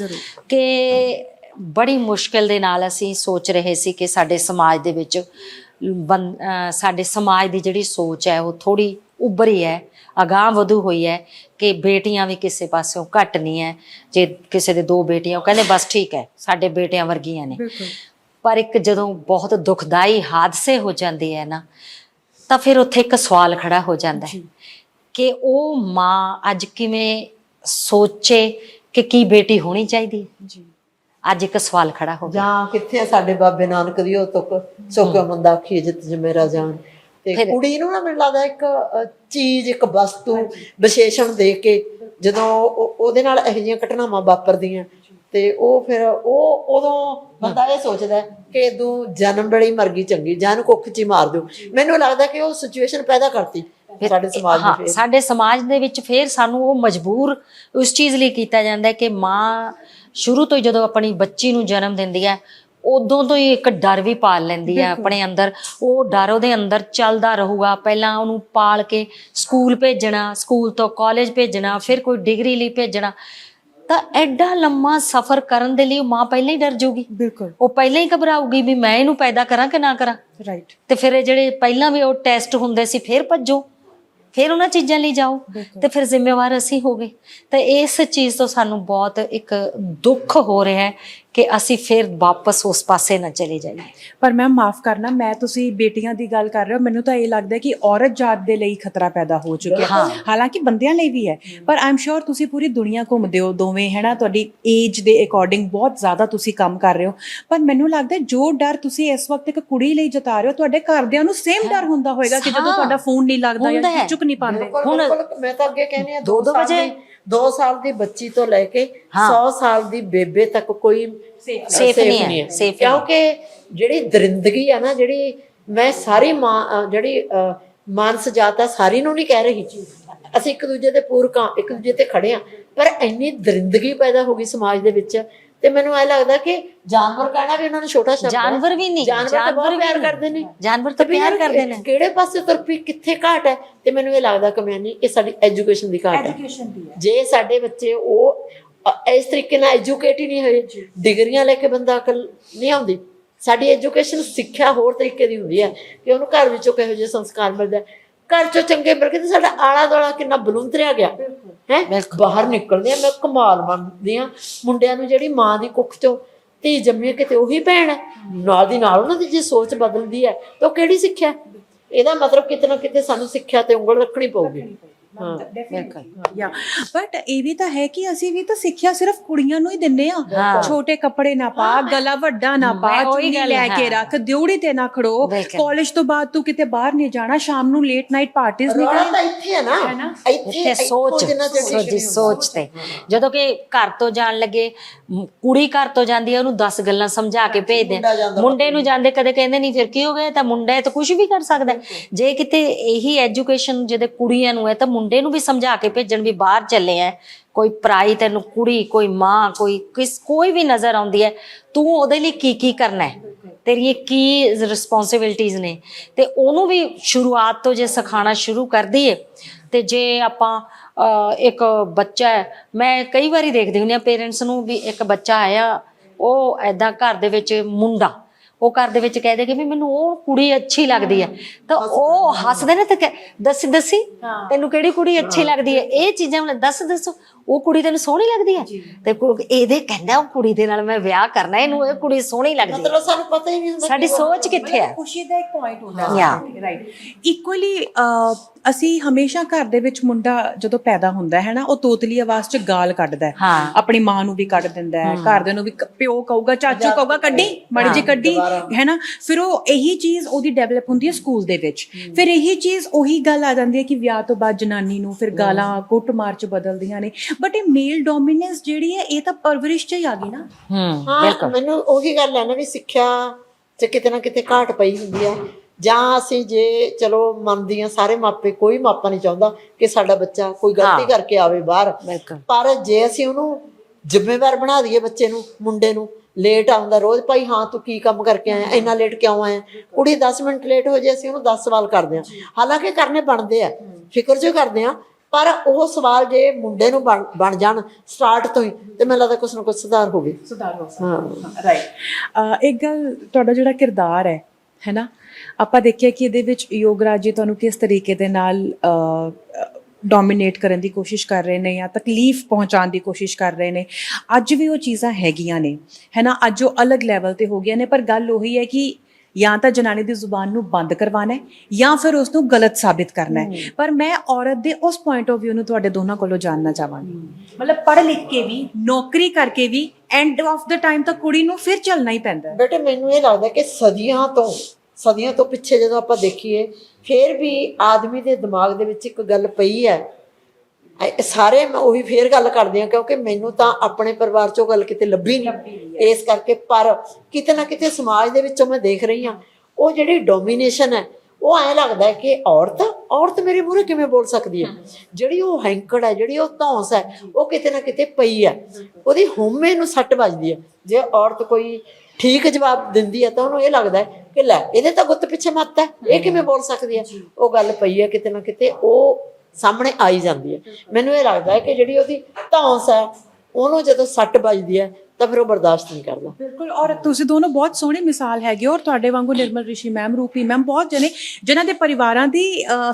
ਕਿ ਬੜੀ ਮੁਸ਼ਕਿਲ ਦੇ ਨਾਲ ਅਸੀਂ ਸੋਚ ਰਹੇ ਸੀ ਕਿ ਸਾਡੇ ਸਮਾਜ ਦੇ ਵਿੱਚ ਸਾਡੇ ਸਮਾਜ ਦੀ ਜਿਹੜੀ ਸੋਚ ਹੈ ਉਹ ਥੋੜੀ ਉੱਭਰੀ ਹੈ। ਅਗਾਂਹ ਵਧੂ ਹੋਈ ਹੈ ਕਿ ਬੇਟੀਆਂ ਵੀ ਕਿਸੇ ਪਾਸਿਓਂ ਘੱਟ ਨਹੀਂ ਹੈ। ਜੇ ਕਿਸੇ ਦੇ ਦੋ ਬੇਟੀਆਂ ਉਹ ਕਹਿੰਦੇ ਬਸ ਠੀਕ ਹੈ ਸਾਡੇ ਬੇਟਿਆਂ ਵਰਗੀਆਂ ਨੇ। ਪਰ ਇੱਕ ਜਦੋਂ ਬਹੁਤ ਦੁਖਦਾਈ ਹਾਦਸੇ ਹੋ ਜਾਂਦੇ ਹੈ ਨਾ ਤਾਂ ਫਿਰ ਉੱਥੇ ਇੱਕ ਸਵਾਲ ਖੜਾ ਹੋ ਜਾਂਦਾ ਹੈ ਕਿ ਉਹ ਮਾਂ ਅੱਜ ਕਿਵੇਂ ਸੋਚੇ ਕਿ ਕੀ ਬੇਟੀ ਹੋਣੀ ਚਾਹੀਦੀ ਹੈ? ਜੀ। ਅੱਜ ਇੱਕ ਸਵਾਲ ਖੜਾ ਹੋ ਗਿਆ। ਜਾਂ ਕਿੱਥੇ ਸਾਡੇ ਬਾਬੇ ਨਾਨਕ ਦੀ ਉਹ ਤੁਕ ਸੋਕਿਓ ਮੰਦਾ ਆਖੀ ਜਿਤ ਜਮੇਰਾ ਜਾਨ ਤੇ ਕੁੜੀ ਨੂੰ ਨਾ ਮੈਨੂੰ ਲੱਗਦਾ ਇੱਕ ਚੀਜ਼ ਇੱਕ ਵਸਤੂ ਵਿਸ਼ੇਸ਼ਣ ਦੇ ਕੇ ਜਦੋਂ ਉਹ- ਉਹਦੇ ਨਾਲ ਇਹੋ ਜਿਹੀਆਂ ਘਟਨਾਵਾਂ ਵਾਪਰਦੀਆਂ ਤੇ ਉਹ ਫਿਰ ਉਹ ਉਦੋਂ ਬੰਦਾ ਇਹ ਸੋਚਦਾ ਕਿ ਤੂੰ ਜਨਮ ਵੇਲੇ ਮਰ ਗਈ ਚੰਗੀ ਜਾਂ ਇਹਨੂੰ ਕੁੱਖ ਚ ਮਾਰ ਦਿਓ। ਮੈਨੂੰ ਲੱਗਦਾ ਕਿ ਉਹ ਸਿਚੁਏਸ਼ਨ ਪੈਦਾ ਕਰਤੀ ਸਾਡੇ ਸਮਾਜ ਫਿਰ। ਸਾਡੇ ਸਮਾਜ ਦੇ ਵਿੱਚ ਫਿਰ ਸਾਨੂੰ ਉਹ ਮਜਬੂਰ ਉਸ ਚੀਜ਼ ਲਈ ਕੀਤਾ ਜਾਂਦਾ ਹੈ ਕਿ ਮਾਂ ਸ਼ੁਰੂ ਤੋਂ ਹੀ ਜਦੋਂ ਆਪਣੀ ਬੱਚੀ ਨੂੰ ਜਨਮ ਦਿੰਦੀ ਹੈ ਉਦੋਂ ਤੋਂ ਹੀ ਇੱਕ ਡਰ ਵੀ ਪਾਲ ਲੈਂਦੀ ਹੈ ਆਪਣੇ ਅੰਦਰ। ਉਹ ਡਰ ਉਹਦੇ ਅੰਦਰ ਚੱਲਦਾ ਰਹੂਗਾ। ਪਹਿਲਾਂ ਉਹਨੂੰ ਪਾਲ ਕੇ ਸਕੂਲ ਭੇਜਣਾ ਸਕੂਲ ਤੋਂ ਕਾਲਜ ਭੇਜਣਾ ਫਿਰ ਕੋਈ ਡਿਗਰੀ ਲਈ ਭੇਜਣਾ। ਤਾਂ ਐਡਾ ਲੰਮਾ ਸਫ਼ਰ ਕਰਨ ਦੇ ਲਈ ਮਾਂ ਪਹਿਲਾਂ ਹੀ ਡਰ ਜਾਊਗੀ। ਬਿਲਕੁਲ। ਉਹ ਪਹਿਲਾਂ ਹੀ ਘਬਰਾਊਗੀ ਵੀ ਮੈਂ ਇਹਨੂੰ ਪੈਦਾ ਕਰਾਂ ਕਿ ਨਾ ਕਰਾਂ। ਰਾਈਟ ਤੇ ਫਿਰ ਇਹ ਜਿਹੜੇ ਪਹਿਲਾਂ ਵੀ ਉਹ ਟੈਸਟ ਹੁੰਦੇ ਸੀ ਫਿਰ ਭੱਜੋ। ਫਿਰ ਉਹਨਾਂ ਚੀਜ਼ਾਂ ਲਈ ਜਾਓ। ਤੇ ਫਿਰ ਜ਼ਿੰਮੇਵਾਰ ਅਸੀਂ ਹੋ ਗਏ। ਤਾਂ ਇਸ ਚੀਜ਼ ਤੋਂ ਸਾਨੂੰ ਬਹੁਤ ਇੱਕ ਦੁੱਖ ਹੋ ਰਿਹਾ ਹੈ ਕਿ ਅਸੀਂ ਫਿਰ ਵਾਪਸ ਉਸ ਪਾਸੇ ਨਾ ਚਲੇ ਜਾਈਏ ਪਰ ਮੈਮ ਮਾਫ ਕਰਨਾ ਮੈਂ ਤੁਸੀਂ ਬੇਟੀਆਂ ਦੀ ਗੱਲ ਕਰ ਰਹੇ ਹੋ ਮੈਨੂੰ ਤਾਂ ਇਹ ਲੱਗਦਾ ਕਿ ਔਰਤ ਜਾਤ ਦੇ ਲਈ ਖਤਰਾ ਪੈਦਾ ਹੋ ਚੁੱਕਿਆ ਹਾਂ। ਹਾਲਾਂਕਿ ਬੰਦਿਆਂ ਲਈ ਵੀ ਹੈ ਪਰ ਆਮ ਸ਼ੋਰ ਤੁਸੀਂ ਪੂਰੀ ਦੁਨੀਆ ਘੁੰਮਦੇ ਹੋ ਦੋਵੇਂ ਹੈ ਨਾ ਤੁਹਾਡੀ ਏਜ ਦੇ ਅਕੋਰਡਿੰਗ ਬਹੁਤ ਜ਼ਿਆਦਾ ਤੁਸੀਂ ਕੰਮ ਕਰ ਰਹੇ ਹੋ ਪਰ ਮੈਨੂੰ ਲੱਗਦਾ ਜੋ ਡਰ ਤੁਸੀਂ ਇਸ ਵਕਤ ਇੱਕ ਕੁੜੀ ਲਈ ਜਤਾ ਰਹੇ ਹੋ ਤੁਹਾਡੇ ਘਰਦਿਆਂ ਨੂੰ ਸੇਮ ਡਰ ਹੁੰਦਾ ਹੋਵੇਗਾ ਕਿ ਜਦੋਂ। ਤੁਹਾਡਾ ਫੋਨ ਨਹੀਂ ਲੱਗਦਾ ਜਾਂ। ਚੁੱਕ ਨਹੀਂ ਪਾਉਂਦੇ ਹੁਣ ਮੈਂ ਤਾਂ ਅੱਗੇ ਕਹਿੰਦੀ ਆ ਦੋ ਦੋ ਵਜੇ 2 ਸਾਲ ਦੀ ਬੱਚੀ ਤੋਂ ਲੈ ਕੇ ਹਾਂ। 100 ਸਾਲ ਦੀ ਬੇਬੇ ਤੱਕ ਕੋਈ ਨਹੀਂ ਹੈ, ਨਹੀਂ। ਕਿਉਂਕਿ ਜਿਹੜੀ ਦਰਿੰਦਗੀ ਆ ਨਾ ਜਿਹੜੀ ਮੈਂ ਸਾਰੀ ਮਾਂ ਜਿਹੜੀ ਮਾਨਸ ਜਾਤ ਆ ਸਾਰੀ ਨੂੰ ਨਹੀਂ ਕਹਿ ਰਹੀ। ਅਸੀਂ ਇੱਕ ਦੂਜੇ ਦੇ ਪੂਰਕਾਂ ਇੱਕ ਦੂਜੇ ਤੇ ਖੜੇ ਆ ਪਰ ਇੰਨੀ ਦਰਿੰਦਗੀ ਪੈਦਾ ਹੋ ਗਈ ਸਮਾਜ ਦੇ ਵਿੱਚ ਤੇ ਮੈਨੂੰ ਐ ਲੱਗਦਾ ਕਿ ਜਾਨਵਰ ਕਹਿਣਾ ਵੀ ਉਹਨਾਂ ਨੂੰ ਛੋਟਾ ਸ਼ਬਦ ਜਾਨਵਰ ਵੀ ਨਹੀਂ। ਜਾਨਵਰ ਤਾਂ ਪਿਆਰ ਨਹੀਂ। ਕਰਦੇ ਨੇ। ਜਾਨਵਰ ਤਾਂ ਪਿਆਰ ਕਰਦੇ ਨੇ। ਕਿਹੜੇ ਪਾਸੇ ਤੁਰ ਪਈ ਕਿੱਥੇ ਘਾਟ ਹੈ? ਤੇ ਮੈਨੂੰ ਇਹ ਲੱਗਦਾ ਕਮਿਆਨੀ ਇਹ ਸਾਡੀ ਐਜੂਕੇਸ਼ਨ ਦੀ ਘਾਟ ਹੈ। ਐਜੂਕੇਸ਼ਨ ਦੀ ਹੈ। ਜੇ ਸਾਡੇ ਬੱਚੇ ਉਹ ਇਸ ਤਰੀਕੇ ਨਾਲ ਐਜੂਕੇਟ ਹੀ ਨਹੀਂ ਹੋਏ ਡਿਗਰੀਆਂ ਲੈ ਕੇ ਬੰਦਾ ਅਕਲ ਨਹੀਂ ਆਉਂਦੀ। ਸਾਡੀ ਐਜੂਕੇਸ਼ਨ ਸਿੱਖਿਆ ਹੋਰ ਤਰੀਕੇ ਦੀ ਹੁੰਦੀ ਹੈ ਕਿ ਉਹਨੂੰ ਘਰ ਵਿੱਚੋਂ ਕਿਹੋ ਜਿਹੇ ਸੰਸਕਾਰ ਮਿਲਦਾ। ਘਰ ਚੋਂ ਚੰਗੇ ਮਿਲ ਕੇ ਤੇ ਸਾਡਾ ਆਲਾ ਦੁਆਲਾ ਕਿੰਨਾ ਬਲੁੰਦਰਿਆ ਗਿਆ। ਹੈ? ਬਾਹਰ ਨਿਕਲਦੇ ਆ ਮੈਂ ਕਮਾਲ ਮੰਨਦੀ ਆ ਮੁੰਡਿਆਂ ਨੂੰ ਜਿਹੜੀ ਮਾਂ ਦੀ ਕੁੱਖ ਚੋਂ ਧੀ ਜੰਮੀ ਕਿਤੇ ਉਹੀ ਭੈਣ ਹੈ। ਨਾਲ ਦੀ ਨਾਲ ਉਹਨਾਂ ਦੀ ਜੇ ਸੋਚ ਬਦਲਦੀ ਹੈ ਤਾਂ ਉਹ ਕਿਹੜੀ ਸਿੱਖਿਆ? ਇਹਦਾ ਮਤਲਬ ਕਿਤੇ ਨਾ ਕਿਤੇ ਸਾਨੂੰ ਸਿੱਖਿਆ ਤੇ ਉਂਗਲ ਰੱਖਣੀ ਪਊਗੀ। ਯਾ ਬਟ ਇਹ ਵੀ ਤਾਂ ਹੈ ਕਿ ਅਸੀਂ ਵੀ ਤਾਂ ਸਿੱਖਿਆ ਸਿਰਫ ਕੁੜੀਆਂ ਨੂੰ ਹੀ ਦਿੰਨੇ ਆ ਹਾਂ। ਛੋਟੇ ਕੱਪੜੇ ਨਾ ਪਾ ਗਲਾ ਵੱਡਾ ਨਾ ਪਾ ਚੁੰਨੀ ਲੈ ਕੇ। ਰੱਖ ਦਿਉੜੀ ਤੇ ਨਾ ਖੜੋ। ਕਾਲਜ ਤੋਂ ਬਾਅਦ ਤੂੰ ਕਿਤੇ ਬਾਹਰ ਨਹੀਂ ਜਾਣਾ ਸ਼ਾਮ ਨੂੰ ਲੇਟ ਨਾਈਟ ਪਾਰਟੀਆਂ ਨਹੀਂ ਕਰਨੀ ਤਾਂ ਇੱਥੇ ਹੈ ਨਾ। ਇੱਥੇ ਸੋਚ ਸੋਚ ਸੋਚ ਤੇ। ਜਦੋਂ ਕਿ ਘਰ ਤੋਂ ਜਾਣ ਲੱਗੇ ਕੁੜੀ ਘਰ ਤੋਂ ਜਾਂਦੀ ਹੈ ਉਹਨੂੰ 10 ਗੱਲਾਂ ਸਮਝਾ ਕੇ ਭੇਜਦੇ ਮੁੰਡਾ ਆ। ਨੂੰ ਜਾਂਦੇ ਕਦੇ ਕਹਿੰਦੇ ਨਹੀਂ ਫਿਰ ਕੀ ਹੋ ਗਿਆ? ਇਹ ਤਾਂ ਮੁੰਡਾ ਹੈ ਤਾਂ ਕੁਝ ਵੀ ਕਰ ਸਕਦਾ। ਜੇ ਕਿਤੇ ਇਹੀ ਐਜੂਕੇਸ਼ਨ ਜਿਹਦੇ ਕੁੜੀਆਂ ਨੂੰ ਹੈ ਤਾਂ ਮੁੰਡੇ ਨੂੰ ਵੀ ਸਮਝਾ ਕੇ ਭੇਜਣ ਵੀ ਬਾਹਰ ਚੱਲੇ ਆ ਕੋਈ ਪਰਾਈ ਤੈਨੂੰ ਕੁੜੀ, ਕੋਈ ਮਾਂ, ਕੋਈ ਕਿਸ, ਕੋਈ ਵੀ ਨਜ਼ਰ ਆਉਂਦੀ ਹੈ ਤੂੰ ਉਹਦੇ ਲਈ ਕੀ ਕੀ ਕਰਨਾ ਹੈ ਤੇਰੀਆਂ ਕੀ ਰਿਸਪੌਂਸਿਬਿਲਟੀਆਂ ਨੇ? ਤੇ ਉਹਨੂੰ ਵੀ ਸ਼ੁਰੂਆਤ ਤੋਂ ਜੇ ਸਿਖਾਉਣਾ ਸ਼ੁਰੂ ਕਰ ਦਈਏ, ਤੇ ਜੇ ਆਪਾਂ ਇੱਕ ਬੱਚਾ ਮੈਂ ਕਈ ਵਾਰੀ ਦੇਖਦੀ ਹੁੰਦੀ ਆ ਪੇਰੈਂਟਸ ਨੂੰ ਵੀ ਇੱਕ ਬੱਚਾ ਆਇਆ, ਉਹ ਐਦਾਂ ਘਰ ਦੇ ਵਿੱਚ ਮੁੰਡਾ ਉਹ ਘਰ ਦੇ ਵਿੱਚ ਕਹਿ ਦੇ ਕਿ ਵੀ ਮੈਨੂੰ ਉਹ ਕੁੜੀ ਅੱਛੀ ਲੱਗਦੀ ਹੈ। ਤਾਂ ਉਹ ਹੱਸਦੇ ਨੇ ਤੇ ਕਹਿ- ਦੱਸੀ ਦੱਸੀ ਤੈਨੂੰ ਕਿਹੜੀ ਕੁੜੀ ਅੱਛੀ ਲੱਗਦੀ ਹੈ? ਇਹ ਚੀਜ਼ਾਂ ਹੁਣ ਦੱਸ ਦੱਸੋ। ਉਹ ਕੁੜੀ ਤੈਨੂੰ ਸੋਹਣੀ ਲੱਗਦੀ ਹੈ? ਤੇ ਕੁ- ਇਹਦੇ ਕਹਿੰਦਾ ਉਹ ਕੁੜੀ ਦੇ ਨਾਲ ਮੈਂ ਵਿਆਹ ਕਰਨਾ ਇਹਨੂੰ ਇਹ ਕੁੜੀ ਸੋਹਣੀ ਲੱਗਦੀ ਹੈ। ਮਤਲਬ ਸਾਨੂੰ ਪਤਾ ਹੀ ਨਹੀਂ ਹੁੰਦਾ ਸਾਡੀ ਸੋਚ ਕਿੱਥੇ ਹੈ? ਖੁਸ਼ੀ ਦਾ ਇੱਕ ਪੁਆਇੰਟ ਹੁੰਦਾ Yeah. ਰਾਈਟ ਇਕੁਅਲੀ ਅਸੀਂ ਹਮੇਸ਼ਾ ਘਰ ਦੇ ਵਿੱਚ ਮੁੰਡਾ ਜਦੋਂ ਪੈਦਾ ਹੁੰਦਾ ਹੈ ਨਾ ਉਹ ਤੋਤਲੀ ਆਵਾਜ਼ 'ਚ ਗਾਲ ਕੱਢਦਾ ਹੈ। ਹਾਂ। ਆਪਣੀ ਮਾਂ ਨੂੰ ਵੀ ਕੱਢ ਦਿੰਦਾ ਹੈ ਘਰ ਦੇ ਨੂੰ ਵੀ ਕ- ਪਿਓ ਕਹੂਗਾ ਚਾਚੂ ਕਹੂਗਾ ਕੱਢੀ ਮਾੜੀ ਜੀ ਕੱਢੀ ਹੈ ਨਾ? ਫਿਰ ਉਹ ਇਹੀ ਚੀਜ਼ ਉਹਦੀ ਡਿਵੈਲਪ ਹੁੰਦੀ ਹੈ ਸਕੂਲ ਦੇ ਵਿੱਚ। ਫਿਰ ਇਹੀ ਚੀਜ਼ ਉਹੀ ਗੱਲ ਆ ਜਾਂਦੀ ਹੈ ਕਿ ਵਿਆਹ ਤੋਂ ਬਾਅਦ ਜਨਾਨੀ ਨੂੰ ਫਿਰ ਗਾਲਾਂ ਕੁੱਟਮਾਰ 'ਚ ਬਦਲਦੀਆਂ ਨੇ। ਬਟ ਇਹ ਮੇਲ ਡੋਮੀਨੈਂਸ ਜਿਹੜੀ ਹੈ ਇਹ ਤਾਂ ਪਰਵਰਿਸ਼ 'ਚ ਹੀ ਆ ਗਈ ਨਾ। ਹੂੰ ਹਾਂ ਮੈਨੂੰ ਉਹੀ ਗੱਲ ਹੈ ਨਾ ਵੀ ਸਿੱਖਿਆ ਚ ਕਿਤੇ ਨਾ ਕਿਤੇ ਘਾਟ ਪਈ ਹੁੰਦੀ ਹੈ। ਜਾਂ ਅਸੀਂ ਜੇ ਚਲੋ ਮੰਨਦੀ ਆ ਸਾਰੇ ਮਾਪੇ ਕੋਈ ਮਾਪਾ ਨਹੀਂ ਚਾਹੁੰਦਾ ਕਿ ਸਾਡਾ ਬੱਚਾ ਕੋਈ ਗਲਤੀ ਹਾਂ। ਕਰਕੇ ਆਵੇ ਬਾਹਰ। ਬਿਲਕੁਲ। ਪਰ ਜੇ ਅਸੀਂ ਉਹਨੂੰ ਜ਼ਿੰਮੇਵਾਰ ਬਣਾ ਦਈਏ ਬੱਚੇ ਨੂੰ ਮੁੰਡੇ ਨੂੰ ਲੇਟ ਆਉਂਦਾ ਰੋਜ਼ ਭਾਈ ਹਾਂ ਤੂੰ ਕੀ ਕੰਮ ਕਰਕੇ ਆਇਆ ਇੰਨਾ ਲੇਟ ਕਿਉਂ ਆਇਆ? ਕੁੜੀ 10 ਮਿੰਟ ਲੇਟ ਹੋ ਜੇ ਅਸੀਂ ਉਹਨੂੰ 10 ਸਵਾਲ ਕਰਦੇ ਆ ਹਾਲਾਂਕਿ ਕਰਨੇ ਬਣਦੇ ਆ। ਫਿਕਰ ਜੋ ਕਰਦੇ ਆ ਪਰ ਉਹ ਸਵਾਲ ਜੇ ਮੁੰਡੇ ਨੂੰ ਬਣ ਜਾਣ ਸਟਾਰਟ ਤੋਂ ਹੀ ਤੇ ਮੈਨੂੰ ਲੱਗਦਾ ਕੁਛ ਨਾ ਕੁਛ ਸੁਧਾਰ ਹੋਵੇ। ਸੁਧਾਰ ਹੋ ਹਾਂ। ਰਾਈਟ ਇੱਕ ਗੱਲ ਤੁਹਾਡਾ ਜਿਹੜਾ ਕਿਰਦਾਰ ਹੈ ਹੈਨਾ ਆਪਾਂ ਦੇਖਿਆ ਕਿ ਇਹਦੇ ਵਿੱਚ ਯੋਗਰਾਜ ਜੀ ਤੁਹਾਨੂੰ ਕਿਸ ਤਰੀਕੇ ਦੇ ਨਾਲ ਡੋਮਿਨੇਟ ਕਰਨ ਦੀ ਕੋਸ਼ਿਸ਼ ਕਰ ਰਹੇ ਨੇ ਜਾਂ ਤਕਲੀਫ ਪਹੁੰਚਾਉਣ ਦੀ ਕੋਸ਼ਿਸ਼ ਕਰ ਰਹੇ ਨੇ? ਅੱਜ ਵੀ ਉਹ ਚੀਜ਼ਾਂ ਹੈਗੀਆਂ ਨੇ ਹੈਨਾ ਅੱਜ ਉਹ ਅਲੱਗ ਲੈਵਲ ਤੇ ਹੋ ਗਈਆਂ ਨੇ ਪਰ ਗੱਲ ਉਹੀ ਹੈ ਕਿ ਜਾਂ ਤਾਂ ਜਨਾਨੀ ਦੀ ਜ਼ੁਬਾਨ ਨੂੰ ਬੰਦ ਕਰਵਾਉਣਾ ਹੈ ਜਾਂ ਫਿਰ ਉਸ ਨੂੰ ਗਲਤ ਸਾਬਿਤ ਕਰਨਾ ਹੈ। ਪਰ ਮੈਂ ਔਰਤ ਦੇ ਉਸ ਪੁਆਇੰਟ ਆਫ View ਨੂੰ ਤੁਹਾਡੇ ਦੋਨਾਂ ਕੋਲੋਂ ਜਾਨਣਾ ਚਾਹਾਂਗੀ। ਮਤਲਬ ਪੜ੍ਹ ਲਿਖ ਕੇ ਵੀ ਨੌਕਰੀ ਕਰਕੇ ਵੀ ਐਂਡ ਆਫ ਦਾ ਟਾਈਮ ਤਾਂ ਕੁੜੀ ਨੂੰ ਫਿਰ ਚੱਲਣਾ ਹੀ ਪੈਂਦਾ ਹੈ। ਬੇਟੇ ਮੈਨੂੰ ਇਹ ਲੱਗਦਾ ਕਿ ਸਦੀਆਂ ਤੋਂ ਸਦੀਆਂ ਤੋਂ ਪਿੱਛੇ ਜਦੋਂ ਆਪਾਂ ਦੇਖੀਏ ਫਿਰ ਵੀ ਆਦਮੀ ਦੇ ਦਿਮਾਗ ਦੇ ਵਿੱਚ ਇੱਕ ਗੱਲ ਪਈ ਹੈ ਇਹ ਸਾਰੇ ਮੈਂ ਉਹੀ ਫੇਰ ਗੱਲ ਕਰਦੇ ਆ ਕਿਉਂਕਿ ਮੈਨੂੰ ਤਾਂ ਆਪਣੇ ਪਰਿਵਾਰ ਚੋਂ ਗੱਲ ਕਿਤੇ ਲੱਭੀ ਨਹੀਂ। ਇਸ ਕਰਕੇ ਪਰ ਕਿਤੇ ਨਾ ਕਿਤੇ ਸਮਾਜ ਦੇ ਵਿੱਚੋਂ ਮੈਂ ਦੇਖ ਰਹੀ ਹਾਂ ਉਹ ਜਿਹੜੀ ਡੋਮੀਨੇਸ਼ਨ ਹੈ ਉਹ ਐਂ ਲੱਗਦਾ ਕਿ ਔਰਤ ਔਰਤ ਮੇਰੇ ਮੂਹਰੇ ਕਿਵੇਂ ਬੋਲ ਸਕਦੀ ਹੈ? ਜਿਹੜੀ ਉਹ ਹੈਂਕੜ ਹੈ ਜਿਹੜੀ ਉਹ ਧੌਂਸ ਹੈ ਉਹ ਕਿਤੇ ਨਾ ਕਿਤੇ ਪਈ ਹੈ। ਉਹਦੀ ਹਉਮੈ ਨੂੰ ਸੱਟ ਵੱਜਦੀ ਹੈ। ਜੇ ਔਰਤ ਕੋਈ ਠੀਕ ਜਵਾਬ ਦਿੰਦੀ ਹੈ ਤਾਂ ਉਹਨੂੰ ਇਹ ਲੱਗਦਾ ਹੈ ਕਿ ਲੈ ਇਹਦੇ ਤਾਂ ਗੁੱਤ ਪਿੱਛੇ ਮੱਤ ਹੈ ਇਹ ਕਿਵੇਂ ਬੋਲ ਸਕਦੀ ਹੈ? ਉਹ ਗੱਲ ਪਈ ਹੈ ਕਿਤੇ ਨਾ ਕਿਤੇ ਉਹ ਸਾਹਮਣੇ ਆਈ ਜਾਂਦੀ ਹੈ। ਮੈਨੂੰ ਇਹ ਲੱਗਦਾ ਹੈ ਕਿ ਜਿਹੜੀ ਉਹਦੀ ਧੌਂਸ ਹੈ, ਉਹਨੂੰ ਜਦੋਂ ਸੱਟ ਵੱਜਦੀ ਹੈ ਤਾਂ ਫਿਰ ਉਹ ਬਰਦਾਸ਼ਤ ਨਹੀਂ ਕਰਦਾ। ਬਿਲਕੁਲ ਔਰ ਤੁਸੀਂ ਦੋਨੋਂ ਬਹੁਤ ਸੋਹਣੀ ਮਿਸਾਲ ਹੈਗੇ ਔਰ ਤੁਹਾਡੇ ਵਾਂਗੂ ਨਿਰਮਲ ਰਿਸ਼ੀ ਮੈਮ ਰੂਪੀ ਮੈਮ ਬਹੁਤ ਜਣੇ ਜਿਨ੍ਹਾਂ ਦੇ ਪਰਿਵਾਰਾਂ ਦੀ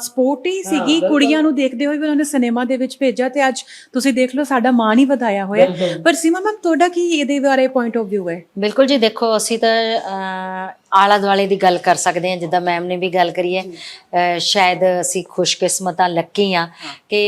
ਸਪੋਰਟ ਹੀ ਸੀਗੀ ਕੁੜੀਆਂ ਨੂੰ ਦੇਖਦੇ ਹੋਏ ਵੀ ਉਹਨਾਂ ਨੇ ਸਿਨੇਮਾ ਦੇ ਵਿੱਚ ਭੇਜਿਆ ਤੇ ਅੱਜ ਤੁਸੀਂ ਦੇਖ ਲਓ ਸਾਡਾ ਮਾਣ ਹੀ ਵਧਾਇਆ ਹੋਇਆ। ਪਰ ਸੀਮਾ ਮੈਮ ਤੁਹਾਡਾ ਕੀ ਇਹਦੇ ਬਾਰੇ ਪੁਆਇੰਟ ਆਫ View ਹੈ? ਬਿਲਕੁਲ ਜੀ ਦੇਖੋ ਅਸੀਂ ਤਾਂ ਅਹ, ਆਲਾ ਦੁਆਲੇ ਦੀ ਗੱਲ ਕਰ ਸਕਦੇ ਹਾਂ ਜਿੱਦਾਂ ਮੈਮ ਨੇ ਵੀ ਗੱਲ ਕਰੀ ਹੈ। ਅਹ, ਸ਼ਾਇਦ ਅਸੀਂ ਖੁਸ਼ਕਿਸਮਤਾਂ ਲੱਕੀ ਆ ਕਿ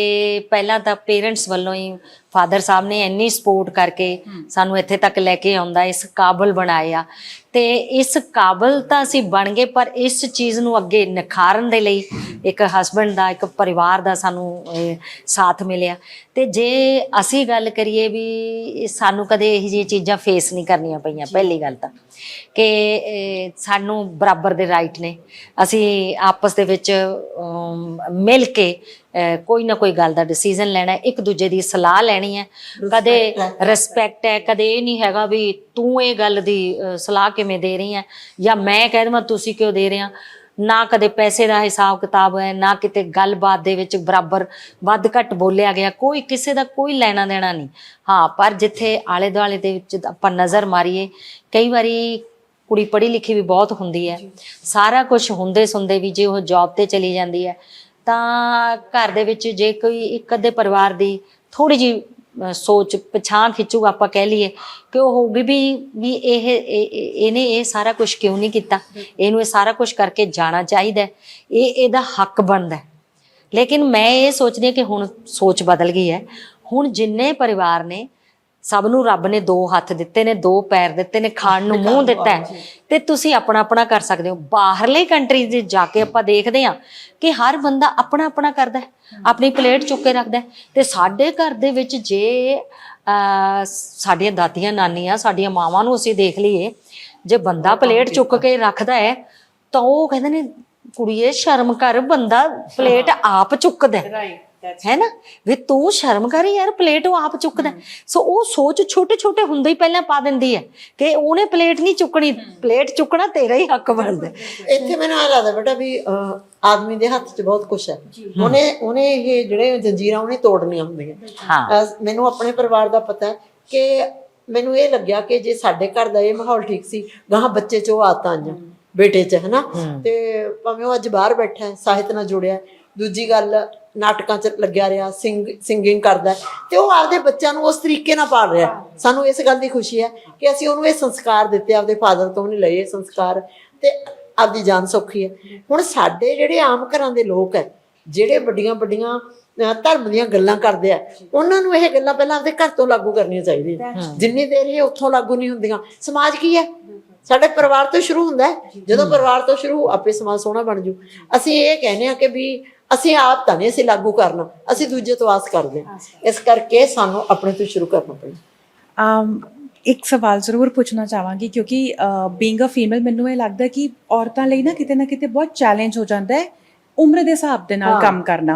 ਪਹਿਲਾਂ ਤਾਂ ਪੇਰੈਂਟਸ ਵੱਲੋਂ ਹੀ ਫਾਦਰ ਸਾਹਿਬ ਨੇ ਇੰਨੀ ਸਪੋਰਟ ਕਰਕੇ ਸਾਨੂੰ ਇੱਥੇ ਤੱਕ ਲੈ ਕੇ ਆਉਂਦਾ ਇਸ ਕਾਬਲ ਬਣਾਇਆ। ਤੇ ਇਸ ਕਾਬਲ ਤਾਂ ਅਸੀਂ ਬਣ ਗਏ ਪਰ ਇਸ ਚੀਜ਼ ਨੂੰ ਅੱਗੇ ਨਿਖਾਰਨ ਦੇ ਲਈ ਇੱਕ ਹਸਬੰਡ ਦਾ ਇੱਕ ਪਰਿਵਾਰ ਦਾ ਸਾਨੂੰ ਸਾਥ ਮਿਲਿਆ। ਤੇ ਜੇ ਅਸੀਂ ਗੱਲ ਕਰੀਏ ਵੀ ਸਾਨੂੰ ਕਦੇ ਇਹ ਜਿਹੀਆਂ ਚੀਜ਼ਾਂ ਫੇਸ ਨਹੀਂ ਕਰਨੀਆਂ ਪਈਆਂ ਪਹਿਲੀ ਗੱਲ ਤਾਂ। ਕਿ ਸਾਨੂੰ ਬਰਾਬਰ ਦੇ ਰਾਈਟ ਨੇ। ਅਸੀਂ ਆਪਸ ਦੇ ਵਿੱਚ ਮਿਲ ਕੇ ਕੋਈ ਨਾ ਕੋਈ ਗੱਲ ਦਾ ਡਿਸੀਜਨ ਲੈਣਾ ਇੱਕ ਦੂਜੇ ਦੀ ਸਲਾਹ ਲੈਣੀ ਹੈ। ਕਦੇ ਰਿਸਪੈਕਟ ਹੈ ਕਦੇ ਇਹ ਨਹੀਂ ਹੈਗਾ ਵੀ ਤੂੰ ਇਹ ਗੱਲ ਦੀ ਸਲਾਹ ਕਿਵੇਂ ਦੇ ਰਹੀ ਹੈ ਜਾਂ ਮੈਂ ਕਹਿ ਦੇਵਾਂ ਤੁਸੀਂ ਕਿਉਂ ਦੇ ਰਹੇ ਆ। ਨਾ ਕਦੇ ਪੈਸੇ ਦਾ ਹਿਸਾਬ ਕਿਤਾਬ ਹੈ ਨਾ ਕਿਤੇ ਗੱਲਬਾਤ ਦੇ ਵਿੱਚ ਬਰਾਬਰ ਵੱਧ ਘੱਟ ਬੋਲਿਆ ਗਿਆ। ਕੋਈ ਕਿਸੇ ਦਾ ਕੋਈ ਲੈਣਾ ਦੇਣਾ ਨਹੀਂ। ਹਾਂ ਪਰ ਜਿੱਥੇ ਆਲੇ ਦੁਆਲੇ ਦੇ ਵਿੱਚ ਆਪਾਂ ਨਜ਼ਰ ਮਾਰੀਏ ਕਈ ਵਾਰੀ ਕੁੜੀ ਪੜ੍ਹੀ ਲਿਖੀ ਵੀ ਬਹੁਤ ਹੁੰਦੀ ਹੈ ਸਾਰਾ ਕੁਝ ਹੁੰਦੇ ਸੁੰਦੇ ਵੀ ਜੇ ਉਹ ਜੌਬ ਤੇ ਚਲੀ ਜਾਂਦੀ ਹੈ ਤਾਂ ਘਰ ਦੇ ਵਿੱਚ ਜੇ ਕੋਈ ਇੱਕ ਅੱਧੇ ਪਰਿਵਾਰ ਦੀ ਥੋੜੀ ਜੀ ਸੋਚ ਪਛਾਣ ਖਿੱਚੂ ਆਪਾਂ ਕਹਿ ਲਈਏ ਕਿ ਉਹ ਹੋਊਗੀ ਵੀ ਵੀ ਇਹ ਇਹ- ਇਹ- ਇਹਨੇ ਇਹ ਸਾਰਾ ਕੁਝ ਕਿਉਂ ਨਹੀਂ ਕੀਤਾ ਇਹਨੂੰ ਇਹ ਸਾਰਾ ਕੁਝ ਕਰਕੇ ਜਾਣਾ ਚਾਹੀਦਾ। ਇਹ ਇਹਦਾ ਹੱਕ ਬਣਦਾ। ਲੇਕਿਨ ਮੈਂ ਇਹ ਸੋਚਦੀ ਹਾਂ ਕਿ ਹੁਣ ਸੋਚ ਬਦਲ ਗਈ ਹੈ ਹੁਣ ਜਿੰਨੇ ਪਰਿਵਾਰ ਨੇ ਸਭ ਨੂੰ ਰੱਬ ਨੇ ਦੋ ਹੱਥ ਦਿੱਤੇ ਨੇ ਦੋ ਪੈਰ ਦਿੱਤੇ ਨੇ ਖਾਣ ਨੂੰ ਮੂੰਹ ਦਿੱਤਾ ਤੇ ਤੁਸੀਂ ਆਪਣਾ ਆਪਣਾ ਕਰ ਸਕਦੇ ਹੋ। ਬਾਹਰਲੇ ਕੰਟਰੀ ਦੇ ਜਾ ਕੇ ਆਪਾਂ ਦੇਖਦੇ ਹਾਂ ਕਿ ਹਰ ਬੰਦਾ ਆਪਣਾ ਆਪਣਾ ਕਰਦਾ ਆਪਣੀ ਪਲੇਟ ਚੁੱਕ ਕੇ ਰੱਖਦਾ ਤੇ ਸਾਡੇ ਘਰ ਦੇ ਵਿੱਚ ਜੇ ਸਾਡੀਆਂ ਦਾਦੀਆਂ ਨਾਨੀਆਂ ਸਾਡੀਆਂ ਮਾਵਾਂ ਨੂੰ ਅਸੀਂ ਦੇਖ ਲਈਏ ਜੇ ਬੰਦਾ ਪਲੇਟ ਚੁੱਕ ਕੇ ਰੱਖਦਾ ਹੈ ਤਾਂ ਉਹ ਕਹਿੰਦੇ ਨੇ ਕੁੜੀਏ ਸ਼ਰਮ ਕਰ ਬੰਦਾ ਪਲੇਟ ਆਪ ਚੁੱਕਦਾ ਹੈ। ਹੈ ਨਾ? ਵੀ ਤੂੰ ਸ਼ਰਮ ਕਰ ਯਾਰ ਪਲੇਟ ਉਹ ਆਪ ਚੁੱਕਦਾ। ਸੋ ਉਹ ਸੋਚ ਛੋਟੇ ਛੋਟੇ ਹੁੰਦੇ ਹੀ ਪਹਿਲਾਂ ਪਾ ਦਿੰਦੀ ਹੈ ਕਿ ਉਹਨੇ ਪਲੇਟ ਨਹੀਂ ਚੁੱਕਣੀ। ਪਲੇਟ ਚੁੱਕਣਾ ਤੇਰਾ ਹੀ ਹੱਕ ਬਣਦਾ। ਇੱਥੇ ਮੈਨੂੰ ਆ ਲੱਗਦਾ ਬੇਟਾ ਵੀ ਆਦਮੀ ਦੇ ਹੱਥ 'ਚ ਬਹੁਤ ਕੁਝ ਹੈ। ਉਹਨੇ ਉਹਨੇ ਇਹ ਜਿਹੜੇ ਜੰਜੀਰਾਂ ਉਹਨੇ ਤੋੜਨੀਆਂ ਹੁੰਦੀਆਂ। ਮੈਨੂੰ ਆਪਣੇ ਪਰਿਵਾਰ ਦਾ ਪਤਾ ਹੈ ਕਿ ਮੈਨੂੰ ਇਹ ਲੱਗਿਆ ਕਿ ਜੇ ਸਾਡੇ ਘਰ ਦਾ ਇਹ ਮਾਹੌਲ ਠੀਕ ਸੀ ਗਾਹਾਂ ਬੱਚੇ 'ਚ ਉਹ ਆਦਤਾਂ ਆਈਆਂ। ਬੇਟੇ 'ਚ ਹਨਾ ਤੇ ਭਾਵੇਂ ਉਹ ਅੱਜ ਬਾਹਰ ਬੈਠਾ ਹੈ ਸਾਹਿਤ ਨਾਲ ਜੁੜਿਆ ਹੈ। ਦੂਜੀ ਗੱਲ ਨਾਟਕਾਂ 'ਚ ਲੱਗਿਆ ਰਿਹਾ ਸਿੰਗ ਸਿੰਗਿੰਗ ਕਰਦਾ ਤੇ ਉਹ ਆਪਦੇ ਬੱਚਿਆਂ ਨੂੰ ਉਸ ਤਰੀਕੇ ਨਾਲ ਪਾਲ ਰਿਹਾ। ਸਾਨੂੰ ਇਸ ਗੱਲ ਦੀ ਖੁਸ਼ੀ ਹੈ ਕਿ ਅਸੀਂ ਉਹਨੂੰ ਇਹ ਸੰਸਕਾਰ ਦਿੱਤੇ ਆਪਦੇ ਫਾਦਰ ਤੋਂ ਉਹਨੇ ਲਏ ਸੰਸਕਾਰ ਤੇ ਆਪਦੀ ਜਾਨ ਸੌਖੀ ਹੈ। ਹੁਣ ਸਾਡੇ ਜਿਹੜੇ ਆਮ ਘਰਾਂ ਦੇ ਲੋਕ ਹੈ ਜਿਹੜੇ ਵੱਡੀਆਂ ਵੱਡੀਆਂ ਧਰਮ ਦੀਆਂ ਗੱਲਾਂ ਕਰਦੇ ਆ ਉਹਨਾਂ ਨੂੰ ਇਹ ਗੱਲਾਂ ਪਹਿਲਾਂ ਆਪਦੇ ਘਰ ਤੋਂ ਲਾਗੂ ਕਰਨੀਆਂ ਚਾਹੀਦੀਆਂ। ਜਿੰਨੀ ਦੇਰ ਇਹ ਉੱਥੋਂ ਲਾਗੂ ਨਹੀਂ ਹੁੰਦੀਆਂ ਸਮਾਜ ਕੀ ਹੈ? ਸਾਡੇ ਪਰਿਵਾਰ ਤੋਂ ਸ਼ੁਰੂ ਹੁੰਦਾ ਜਦੋਂ ਪਰਿਵਾਰ ਤੋਂ ਸ਼ੁਰੂ ਆਪੇ ਸਮਾਜ ਸੋਹਣਾ ਬਣ ਜੂ। ਅਸੀਂ ਇਹ ਕਹਿੰਦੇ ਆ ਕਿ ਵੀ ਅਸੀਂ ਆਪ ਤਾਂ ਨਹੀਂ ਅਸੀਂ ਲਾਗੂ ਕਰਨਾ ਅਸੀਂ ਦੂਜੇ ਤੋਂ ਆਸ ਕਰਦੇ ਹਾਂ। ਇਸ ਕਰਕੇ ਸਾਨੂੰ ਆਪਣੇ ਤੋਂ ਸ਼ੁਰੂ ਕਰਨਾ ਅਮ ਇੱਕ ਸਵਾਲ ਜ਼ਰੂਰ ਪੁੱਛਣਾ ਚਾਹਾਂਗੀ ਕਿਉਂਕਿ ਬੀਇੰਗ ਅ ਫੀਮੇਲ ਮੈਨੂੰ ਇਹ ਲੱਗਦਾ ਕਿ ਔਰਤਾਂ ਲਈ ਨਾ ਕਿਤੇ ਨਾ ਕਿਤੇ ਬਹੁਤ ਚੈਲੰਜ ਹੋ ਜਾਂਦਾ ਹੈ ਉਮਰ ਦੇ ਹਿਸਾਬ ਦੇ ਨਾਲ ਕੰਮ ਕਰਨਾ।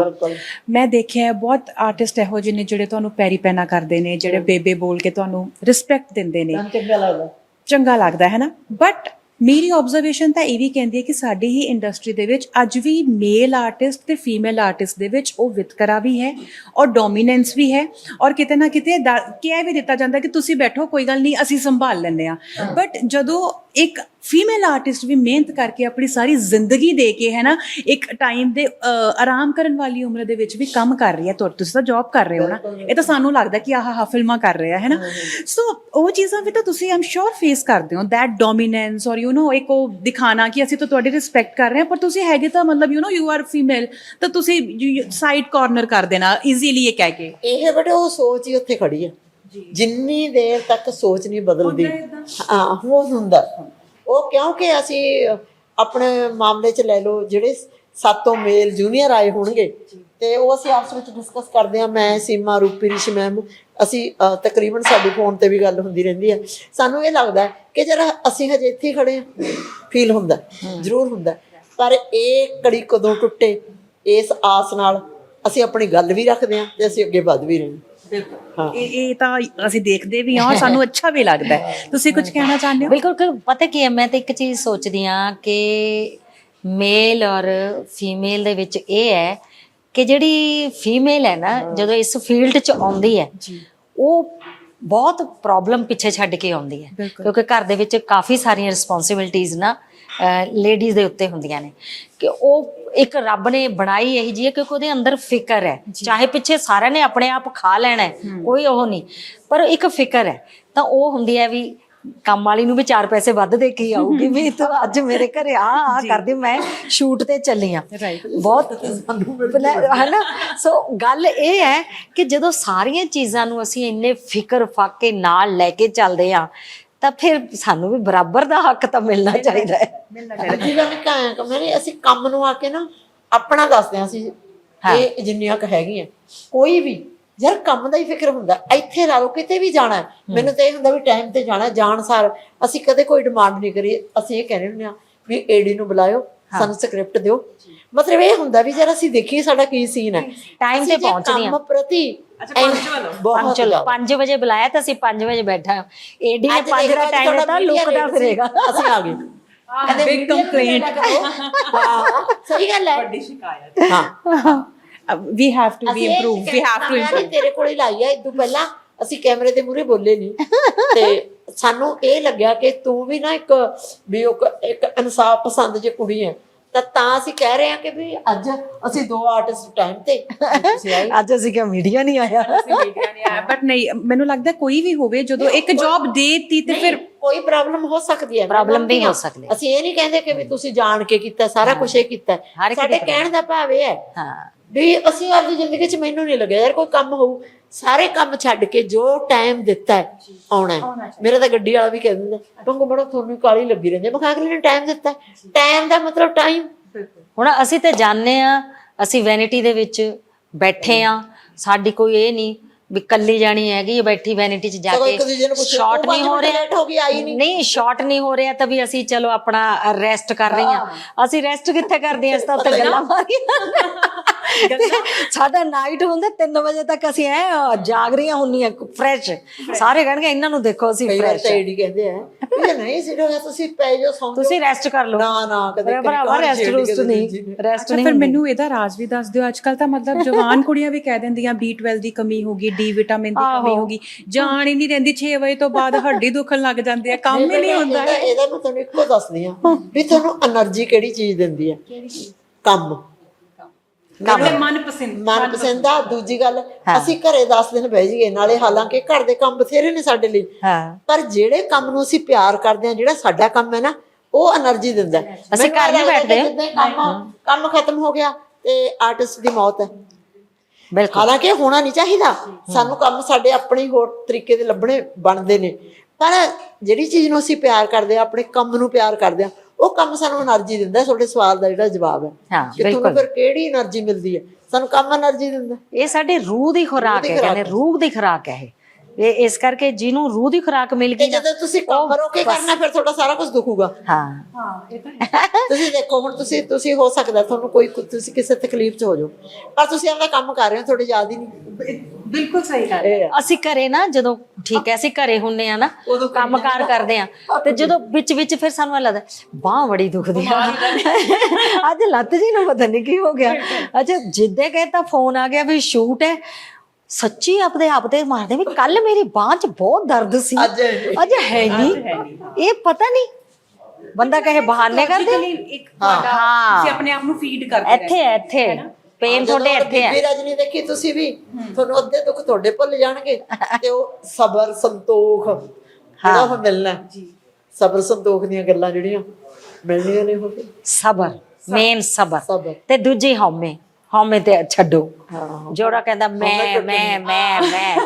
ਮੈਂ ਦੇਖਿਆ ਬਹੁਤ ਆਰਟਿਸਟ ਇਹੋ ਜਿਹੇ ਨੇ ਜਿਹੜੇ ਤੁਹਾਨੂੰ ਪੈਰੀ ਪੈਨਾ ਕਰਦੇ ਨੇ ਜਿਹੜੇ ਬੇਬੇ ਬੋਲ ਕੇ ਤੁਹਾਨੂੰ ਰਿਸਪੈਕਟ ਦਿੰਦੇ ਨੇ। ਤਾਂ ਚੰਗਾ ਲੱਗਦਾ। ਚੰਗਾ ਲੱਗਦਾ ਹੈ ਨਾ? ਬਟ ਮੇਰੀ ਆਬਜ਼ਰਵੇਸ਼ਨ ਤਾਂ ਇਹ ਵੀ ਕਹਿੰਦੀ ਹੈ ਕਿ ਸਾਡੀ ਹੀ ਇੰਡਸਟਰੀ ਦੇ ਵਿੱਚ ਅੱਜ ਵੀ ਮੇਲ ਆਰਟਿਸਟ ਤੇ ਫੀਮੇਲ ਆਰਟਿਸਟ ਦੇ ਵਿੱਚ ਉਹ ਵਿਤਕਰਾ ਵੀ ਹੈ ਔਰ ਡੋਮੀਨੈਂਸ ਵੀ ਹੈ ਔਰ ਕਿਤੇ ਨਾ ਕਿਤੇ ਕਹਿ ਵੀ ਦਿੱਤਾ ਜਾਂਦਾ ਕਿ ਤੁਸੀਂ ਬੈਠੋ ਕੋਈ ਗੱਲ ਨਹੀਂ ਅਸੀਂ ਸੰਭਾਲ ਲੈਂਦੇ ਆ ਬਟ ਜਦੋਂ ਇੱਕ ਫੀਮੇਲ ਆਰਟਿਸਟ ਵੀ ਮਿਹਨਤ ਕਰਕੇ ਆਪਣੀ ਸਾਰੀ ਜ਼ਿੰਦਗੀ ਦੇ ਕੇ ਹੈ ਨਾ ਇੱਕ ਟਾਈਮ ਦੇ ਅ, ਆਰਾਮ ਕਰਨ ਵਾਲੀ ਉਮਰ ਦੇ ਵਿੱਚ ਵੀ ਕੰਮ ਕਰ ਰਹੀ ਹੈ ਤੁਹਾ- ਤੁਸੀਂ ਤਾਂ ਜੌਬ ਕਰ ਰਹੇ ਹੋ ਨਾ ਇਹ ਤਾਂ ਸਾਨੂੰ ਲੱਗਦਾ ਕਿ ਆਹ ਹਾ ਫਿਲਮਾਂ ਕਰ ਰਿਹਾ ਹੈ ਨਾ ਸੋ ਉਹ ਚੀਜ਼ਾਂ ਵੀ ਤਾਂ ਤੁਸੀਂ ਆਮ ਸ਼ੋਰ ਫੇਸ ਕਰਦੇ ਹੋ that dominance or you know ਇੱਕ ਉਹ ਦਿਖਾਣਾ ਕਿ ਅਸੀਂ ਤਾਂ ਤੁਹਾਡੀ ਰਿਸਪੈਕਟ ਕਰ ਰਹੇ ਹਾਂ ਪਰ ਤੁਸੀਂ ਹੈਗੇ ਤਾਂ ਮਤਲਬ you know you are female ਤਾਂ ਤੁਸੀਂ ਸਾਈਡ ਕਾਰਨਰ ਕਰ ਦੇਣਾ ਈਜ਼ੀਲੀ ਇਹ ਕਹਿ ਕੇ ਇਹ ਬੇਟੇ ਉਹ ਸੋਚ ਹੀ ਉੱਥੇ ਖੜੀ ਹੈ ਜਿੰਨੀ ਦੇਰ ਤੱਕ ਸੋਚ ਨਹੀਂ ਬਦਲਦੀ ਹਾਂ ਉਹ ਹੁੰਦਾ ਉਹ ਕਿਉਂਕਿ ਅਸੀਂ ਆਪਣੇ ਮਾਮਲੇ 'ਚ ਲੈ ਲਓ ਜਿਹੜੇ ਸਾਤੋਂ ਮੇਲ ਜੂਨੀਅਰ ਆਏ ਹੋਣਗੇ ਤੇ ਉਹ ਅਸੀਂ ਆਪਸ ਵਿੱਚ ਡਿਸਕਸ ਕਰਦੇ ਹਾਂ। ਮੈਂ ਸੀਮਾ ਰੂਪੀ ਰਿਸ਼ ਮੈਮ ਅਸੀਂ ਤਕਰੀਬਨ ਸਾਡੀ ਫੋਨ ਤੇ ਵੀ ਗੱਲ ਹੁੰਦੀ ਰਹਿੰਦੀ ਹੈ। ਸਾਨੂੰ ਇਹ ਲੱਗਦਾ ਕਿ ਜਰਾ ਅਸੀਂ ਹਜੇ ਇੱਥੇ ਖੜੇ ਹਾਂ। ਫੀਲ ਹੁੰਦਾ ਜ਼ਰੂਰ ਹੁੰਦਾ। ਪਰ ਇਹ ਕੜੀ ਕਦੋਂ ਟੁੱਟੇ ਇਸ ਆਸ ਨਾਲ ਅਸੀਂ ਆਪਣੀ ਗੱਲ ਵੀ ਰੱਖਦੇ ਹਾਂ ਤੇ ਅਸੀਂ ਅੱਗੇ ਵਧ ਵੀ ਰਹੇ ਇਹ ਤਾਂ ਅਸੀਂ ਦੇਖਦੇ ਵੀ ਹਾਂ ਸਾਨੂੰ ਅੱਛਾ ਵੀ ਲੱਗਦਾ ਤੁਸੀਂ ਕੁਝ ਕਹਿਣਾ ਚਾਹੁੰਦੇ ਹੋ? ਬਿਲਕੁਲ ਪਤਾ ਕੀ ਹੈ ਮੈਂ ਤਾਂ ਇੱਕ ਚੀਜ਼ ਸੋਚਦੀ ਆ ਕਿ ਮੇਲ ਔਰ ਫੀਮੇਲ ਦੇ ਵਿੱਚ ਇਹ ਹੈ ਕਿ ਜਿਹੜੀ ਫੀਮੇਲ ਹੈ ਨਾ ਜਦੋਂ ਇਸ ਫੀਲਡ 'ਚ ਆਉਂਦੀ ਹੈ ਉਹ ਬਹੁਤ ਪ੍ਰੋਬਲਮ ਪਿੱਛੇ ਛੱਡ ਕੇ ਆਉਂਦੀ ਹੈ। ਕਿਉਂਕਿ ਘਰ ਦੇ ਵਿੱਚ ਕਾਫੀ ਸਾਰੀਆਂ ਰਿਸਪੌਂਸਿਬਿਲਟੀਆਂ ਨਾ ਲੇਡੀਜ਼ ਦੇ ਉੱਤੇ ਹੁੰਦੀਆਂ ਨੇ। ਕਿ ਉਹ ਇੱਕ ਰੱਬ ਨੇ ਬਣਾਈ ਇਹੀ ਜੀ ਕਿਉਂਕਿ ਉਹਦੇ ਅੰਦਰ ਫਿਕਰ ਹੈ। ਚਾਹੇ ਪਿੱਛੇ ਸਾਰਿਆਂ ਨੇ ਆਪਣੇ ਆਪ ਖਾ ਲੈਣਾ ਕੋਈ ਉਹ ਨਹੀਂ। ਪਰ ਇੱਕ ਫਿਕਰ ਹੈ ਤਾਂ ਉਹ ਹੁੰਦੀ ਹੈ ਵੀ ਕੰਮ ਵਾਲੀ ਨੂੰ ਵੀ ਚਾਰ ਪੈਸੇ ਵੱਧ ਦੇ ਕੇ ਹੀ ਆਊਗੀ ਵੀ ਤੂੰ ਅੱਜ ਮੇਰੇ ਘਰੇ ਆ ਆ ਕਰਦੀ ਮੈਂ ਸ਼ੂਟ ਤੇ ਚੱਲੀ ਆ. ਬਹੁਤ ਹਨਾ? ਸੋ ਗੱਲ ਇਹ ਹੈ ਕਿ ਜਦੋਂ ਸਾਰੀਆਂ ਚੀਜ਼ਾਂ ਨੂੰ ਅਸੀਂ ਇੰਨੇ ਫਿਕਰ ਫਾਕੇ ਨਾਲ ਲੈ ਕੇ ਚੱਲਦੇ ਆ ਤਾਂ ਫਿਰ ਸਾਨੂੰ ਵੀ ਬਰਾਬਰ ਦਾ ਹੱਕ ਤਾਂ ਮਿਲਣਾ ਚਾਹੀਦਾ ਹੈ। ਜਿਵੇਂ ਮੈਂ ਕਹਾਂ ਕਿ ਅਸੀਂ ਕੰਮ ਨੂੰ ਆ ਕੇ ਨਾ ਆਪਣਾ ਦੱਸਦੇ ਹਾਂ ਅਸੀਂ ਇਹ ਜਿੰਨੀਆਂ ਕ ਹੈਗੀਆਂ। ਕੋਈ ਵੀ ਯਾਰ ਕੰਮ ਦਾ ਹੀ ਫਿਕਰ ਹੁੰਦਾ। ਇੱਥੇ ਲਾ ਲਓ ਕਿਤੇ ਵੀ ਜਾਣਾ ਹੈ। ਮੈਨੂੰ ਤਾਂ ਇਹ ਹੁੰਦਾ ਵੀ ਟਾਈਮ ਤੇ ਜਾਣਾ ਹੈ, ਜਾਣ ਸਾਰ। ਅਸੀਂ ਕਦੇ ਕੋਈ ਡਿਮਾਂਡ ਨਹੀਂ ਕਰੀ। ਅਸੀਂ ਇਹ ਕਹਿੰਦੇ ਹੁੰਦੇ ਆ ਵੀ ਏਡੀ ਨੂੰ ਬੁਲਾਇਓ ਸਾਨੂੰ ਸਕ੍ਰਿਪਟ ਦਿਓ। ਮਤਲਬ ਇਹ ਹੁੰਦਾ ਵੀ ਜਰਾ ਅਸੀਂ ਦੇਖੀਏ ਸਾਡਾ ਕੀ ਸੀਨ ਹੈ। Time ਤੇ ਪਹੁੰਚਦੇ ਹਾਂ। ਕੰਮ ਪ੍ਰਤੀ ਬਹੁਤ ਚਲੋ 5 ਵਜੇ ਬੁਲਾਇਆ ਤਾਂ ਅਸੀਂ 5 ਵਜੇ ਬੈਠਾ ਏਡੀ ਨੇ 5 ਦਾ ਟਾਈਮ ਦਿੱਤਾ ਲੁਕਦਾ ਫਿਰੇਗਾ। ਅਸੀਂ ਆ ਗਏ। ਕਹਿੰਦੇ. ਨਾ ਕਰੋ। ਹਾਂ। ਸਹੀ ਗੱਲ ਹੈ। ਵੱਡੀ ਸ਼ਿਕਾਇਤ। ਹਾਂ। We have to be improve we have to improve ਤੇਰੇ ਕੋਲ ਹੀ ਲਾਈ ਆ ਇਦੋਂ ਪਹਿਲਾਂ ਅਸੀਂ ਕੈਮਰੇ ਦੇ ਮੂਹਰੇ ਬੋਲੇ ਨਹੀਂ ਤੇ ਸਾਨੂੰ ਇਹ ਲੱਗਿਆ ਕਿ ਤੂੰ ਵੀ ਨਾ ਇੱਕ ਵੀ ਇੱਕ ਇਨਸਾਫ ਪਸੰਦ ਜੇ ਕੁੜੀ ਹੈ। ਤਾਂ ਤਾਂ ਅਸੀਂ ਕਹਿ ਰਹੇ ਹਾਂ ਕਿ ਵੀ ਅੱਜ ਅਸੀਂ ਦੋ ਆਰਟਿਸਟ ਟਾਈਮ ਤੇ ਤੁਸੀਂ ਆਏ। ਅੱਜ ਅਸੀਂ ਕਿਹਾ ਮੀਡੀਆ ਨਹੀਂ ਆਇਆ। ਬਟ ਨਹੀਂ ਮੈਨੂੰ ਲੱਗਦਾ ਕੋਈ ਵੀ ਹੋਵੇ ਜਦੋਂ ਇੱਕ ਜੌਬ ਦੇਤੀ ਤੇ ਫਿਰ ਕੋਈ ਪ੍ਰੋਬਲਮ ਹੋ ਸਕਦੀ ਹੈ। ਮੈਂ Problem ਵੀ ਹੋ। ਸਕਦੀ ਹੈ। ਅਸੀਂ ਇਹ ਨਹੀਂ ਕਹਿੰਦੇ ਕਿ ਵੀ ਤੁਸੀਂ ਜਾਣ ਕੇ ਕੀਤਾ ਸਾਰਾ ਕੁਝ ਇਹ ਕੀਤਾ ਸਾਡੇ ਕਹਿਣ ਦਾ ਭਾਵ ਇਹ ਹੈ ਹਾਂ। ਵੀ ਅਸੀਂ ਆਪਣੀ ਜ਼ਿੰਦਗੀ 'ਚ ਮੈਨੂੰ ਨਹੀਂ ਲੱਗਿਆ। ਯਾਰ ਕੋਈ ਕੰਮ ਹੋਊ ਸਾਰੇ ਕੰਮ ਛੱਡ ਕੇ ਜੋ ਟਾਈਮ ਦਿੱਤਾ ਹੈ ਆਉਣਾ ਹੈ। ਮੇਰਾ ਤਾਂ ਗੱਡੀ ਵਾਲਾ ਵੀ ਕਹਿ ਦਿੰਦਾ ਪੰਗੋ ਬੜਾ ਤੁਹਾਨੂੰ ਕਾਲੀ ਲੱਗੀ ਰਹਿੰਦੀ ਹੈ। ਮੈਂ ਕਿਹਾ ਅਗਲੇ ਨੇ ਟਾਈਮ ਦਿੱਤਾ ਟਾਈਮ ਦਾ ਮਤਲਬ ਟਾਈਮ ਹੁਣ ਅਸੀਂ ਤੇ ਜਾਣਦੇ ਆ ਅਸੀਂ ਵੈਨਿਟੀ ਦੇ ਵਿੱਚ ਬੈਠੇ ਆ ਸਾਡੀ ਕੋਈ ਇਹ ਨਹੀਂ ਵੀ ਕੱਲੀ ਜਾਣੀ ਹੈਗੀ ਇਹ ਬੈਠੀ ਵੈਨਿਟੀ 'ਚ ਜਾ ਸਗੋਂ ਕੇ ਇੱਕ ਦੂਜੇ ਨੂੰ ਪੁੱਛੋ, ਸ਼ਾਰਟ ਤੂੰ ਨਹੀਂ ਪੰਜ ਹੋ ਮਿੰਟ ਰਿਹਾ। late ਹੋ ਗਈ, ਆਈ ਨਹੀਂ। ਨਹੀਂ ਸ਼ਾਰਟ ਨਹੀਂ ਹੋ ਰਿਹਾ ਤਾਂ ਵੀ ਅਸੀਂ ਚਲੋ ਆਪਣਾ ਰੈਸਟ ਕਰ ਰਹੀਆਂ ਅਸੀਂ ਰੈਸਟ ਕਿੱਥੇ ਕਰਦੇ ਆ ਅਸੀਂ ਤਾਂ ਉੱਤੇ ਗੱਲਾਂ ਮਾਰੀਆਂ। ਸਾਡਾ ਨਾਈਟ ਹੁੰਦਾ 3 ਵਜੇ ਤੱਕ ਅਸੀਂ ਐ ਜਾਗ ਰਹੀਆਂ ਹੁੰਨੀਆਂ ਫਰੈਸ਼ ਸਾਰੇ ਕਹਿਣਗੇ ਇਹਨਾਂ ਨੂੰ ਦੇਖੋ ਅਸੀਂ ਫਰੈਸ਼ ਹੈ ਡੀ ਕਹਿੰਦੇ ਆ ਇਹ ਨਹੀਂ ਸਿੱਧਾ ਤੁਸੀਂ ਪੈ ਜਾਓ ਸੌਂ ਤੁਸੀਂ ਰੈਸਟ ਕਰ ਲਓ। ਨਾ ਨਾ ਕਦੇ ਭਰਾਵਾ ਰੈਸਟ ਰੂਸਟ ਨਹੀਂ ਰੈਸਟ ਨਹੀਂ ਫਿਰ ਮੈਨੂੰ ਇਹਦਾ ਰਾਜ ਵੀ ਦੱਸ ਦਿਓ। ਅੱਜ ਕੱਲ ਤਾਂ ਮਤਲਬ ਜਵਾਨ ਕੁੜੀਆਂ ਵੀ ਕਹਿ ਦਿੰਦੀਆਂ B12 ਦੀ ਕਮੀ ਹੋਗੀ D ਵਿਟਾਮਿਨ ਦੀ ਕਮੀ ਹੋਗੀ ਜਾਣ ਹੀ ਨਹੀਂ ਰਹਿੰਦੀ 6 ਵਜੇ ਤੋਂ ਬਾਅਦ ਹੱਡੀ ਦੁਖਣ ਲੱਗ ਜਾਂਦੀ ਹੈ ਕੰਮ ਹੀ ਨਹੀਂ ਹੁੰਦਾ। ਇਹਦਾ ਮੈਂ ਤੁਹਾਨੂੰ ਇੱਕੋ ਦੱਸਦੀ ਆ ਵੀ ਤੁਹਾਨੂੰ એનર્ਜੀ ਕਿਹੜੀ ਚੀਜ਼ ਦਿੰਦੀ ਹੈ ਕੰਮ। ਨਾਲੇ ਮਨ ਪਸੰਦ ਮਨ ਪਸੰਦ ਆ ਦੂਜੀ ਗੱਲ ਅਸੀਂ ਘਰੇ 10 ਦਿਨ ਬਹਿ ਜਾਈਏ ਨਾਲੇ ਹਾਲਾਂਕਿ ਘਰ ਦੇ ਕੰਮ ਬਥੇਰੇ ਨੇ ਸਾਡੇ ਲਈ। ਪਰ ਜਿਹੜੇ ਕੰਮ ਨੂੰ ਅਸੀਂ ਪਿਆਰ ਕਰਦੇ ਆ ਜਿਹੜਾ ਸਾਡਾ ਕੰਮ ਹੈ ਨਾ ਉਹ એનર્ਜੀ ਦਿੰਦਾ ਅਸੀਂ ਘਰ ਨਹੀਂ ਬੈਠਦੇ। ਕੰਮ ਖਤਮ ਹੋ ਗਿਆ ਤੇ ਆਰਟਿਸਟ ਦੀ ਮੌਤ ਹੈ। ਬਿਲਕੁਲ। ਹਾਲਾਂਕਿ ਹੋਣਾ ਨਹੀਂ ਚਾਹੀਦਾ। ਸਾਨੂੰ ਕੰਮ ਸਾਡੇ ਆਪਣੇ ਹੋਰ ਤਰੀਕੇ ਦੇ ਲੱਭਣੇ ਬਣਦੇ ਨੇ। ਪਰ ਜਿਹੜੀ ਚੀਜ਼ ਨੂੰ ਅਸੀਂ ਪਿਆਰ ਕਰਦੇ ਆ ਆਪਣੇ ਕੰਮ ਨੂੰ ਪਿਆਰ ਕਰਦੇ ਆ ਉਹ ਕੰਮ ਸਾਨੂੰ એનર્ਜੀ ਦਿੰਦਾ ਤੁਹਾਡੇ ਸਵਾਲ ਦਾ ਜਿਹੜਾ ਜਵਾਬ ਹੈ। ਹਾਂ ਬਿਲਕੁਲ। ਫਿਰ ਕਿਹੜੀ એનર્ਜੀ ਮਿਲਦੀ ਹੈ? ਸਾਨੂੰ ਕੰਮ એનર્ਜੀ ਦਿੰਦਾ। ਇਹ ਸਾਡੇ ਰੂਹ ਦੀ ਖੁਰਾਕ ਹੈ ਕਹਿੰਦੇ ਰੂਹ ਦੀ ਖੁਰਾਕ ਹੈ ਇਹ। ਇਹ ਇਸ ਕਰਕੇ ਜਿਹਨੂੰ ਰੂਹ ਦੀ ਖੁਰਾਕ ਮਿਲ ਗਈ ਨਾ ਜਦੋਂ ਤੁਸੀਂ ਕੰਮ ਰੋ ਕੇ ਕਰਨਾ ਫਿਰ ਤੁਹਾਡਾ ਸਾਰਾ ਕੁਝ ਦੁਖੂਗਾ। ਹਾਂ। ਤੁਸੀਂ ਦੇਖੋ ਹੁਣ ਤੁਸੀਂ ਤੁਸੀਂ ਹੋ ਸਕਦਾ ਤੁਹਾਨੂੰ ਕੋਈ ਤੁਸੀਂ ਕਿਸੇ ਤਕਲੀਫ 'ਚ ਹੋ ਜਾਓ। ਪਰ ਤੁਸੀਂ ਆਪਣਾ ਕੰਮ ਕਰ ਰਹੇ ਹੋ ਤੁਹਾਡੇ ਯਾਦ ਹੀ ਨਹੀਂ। ਬਿਲਕੁਲ ਸਹੀ ਇਹ ਆ। ਅਸੀਂ ਘਰੇ ਨਾ ਜਦੋਂ ਠੀਕ ਹੈ ਅਸੀਂ ਘਰੇ ਹੁੰਨੇ ਆ ਨਾ ਉਦੋਂ ਕਰੀ ਕੰਮਕਾਰ ਕਰਦੇ ਆ ਤੇ ਜਦੋਂ ਵਿੱਚ ਵਿੱਚ ਫਿਰ ਸਾਨੂੰ ਲੱਗਦਾ ਬਾਹ ਬੜੀ ਦੁਖਦੀ ਆ। ਅੱਜ ਲੱਤ ਜੀ ਨੂੰ ਪਤਾ ਨਹੀਂ ਕੀ ਹੋ ਗਿਆ। ਅੱਛਾ ਜਿੱਦੇ ਕਹੇ ਤਾਂ ਫੋਨ ਆ ਗਿਆ ਵੀ ਸ਼ੂਟ ਹੈ। ਸੱਚੀ ਆਪਦੇ ਆਪ ਤੇ ਮਾਰਦੇ ਵੀ ਕੱਲ ਮੇਰੀ ਬਾਹ 'ਚ ਬਹੁਤ ਦਰਦ ਸੀ। ਅੱਜ ਹੈ ਨਹੀਂ। ਅੱਜ ਹੈ ਨਹੀਂ। ਇਹ ਪਤਾ ਨਹੀਂ। ਬੰਦਾ ਕਹੇ ਬਹਾਨੇ ਕਰਦੇ। ਇੱਕ ਤੁਹਾਡਾ ਹਾਂ। ਤੁਸੀਂ ਆਪਣੇ ਆਪ ਨੂੰ ਫੀਡ ਕਰਦੇ ਇੱਥੇ ਹੈ, ਇੱਥੇ। ਪੇਨ ਤੁਹਾਡੇ ਇੱਥੇ ਹੈ। ਬੀਬੀ ਰਜਨੀ ਦੇਖੀ ਤੁਸੀਂ ਵੀ ਤੁਹਾਨੂੰ ਅੱਧੇ ਦੁੱਖ ਤੁਹਾਡੇ ਭੁੱਲ ਜਾਣਗੇ ਤੇ ਉਹ ਸਬਰ ਸੰਤੋਖ ਉਹ ਮਿਲਣਾ ਜੀ। ਸਬਰ ਸੰਤੋਖ ਦੀਆਂ ਗੱਲਾਂ ਜਿਹੜੀਆਂ ਮਿਲਣੀਆਂ ਨੇ ਫਿਰ। ਸਬਰ ਮੇਨ ਸਬਰ। ਸਬਰ। ਤੇ ਦੂਜੀ ਹਉਮੈ। ਹਉਮੈ ਤੇ ਛੱਡੋ। ਹਾਂ। ਜੋੜਾ ਕਹਿੰਦਾ ਮੈਂ ਮੈਂ ਮੈਂ ਮੈਂ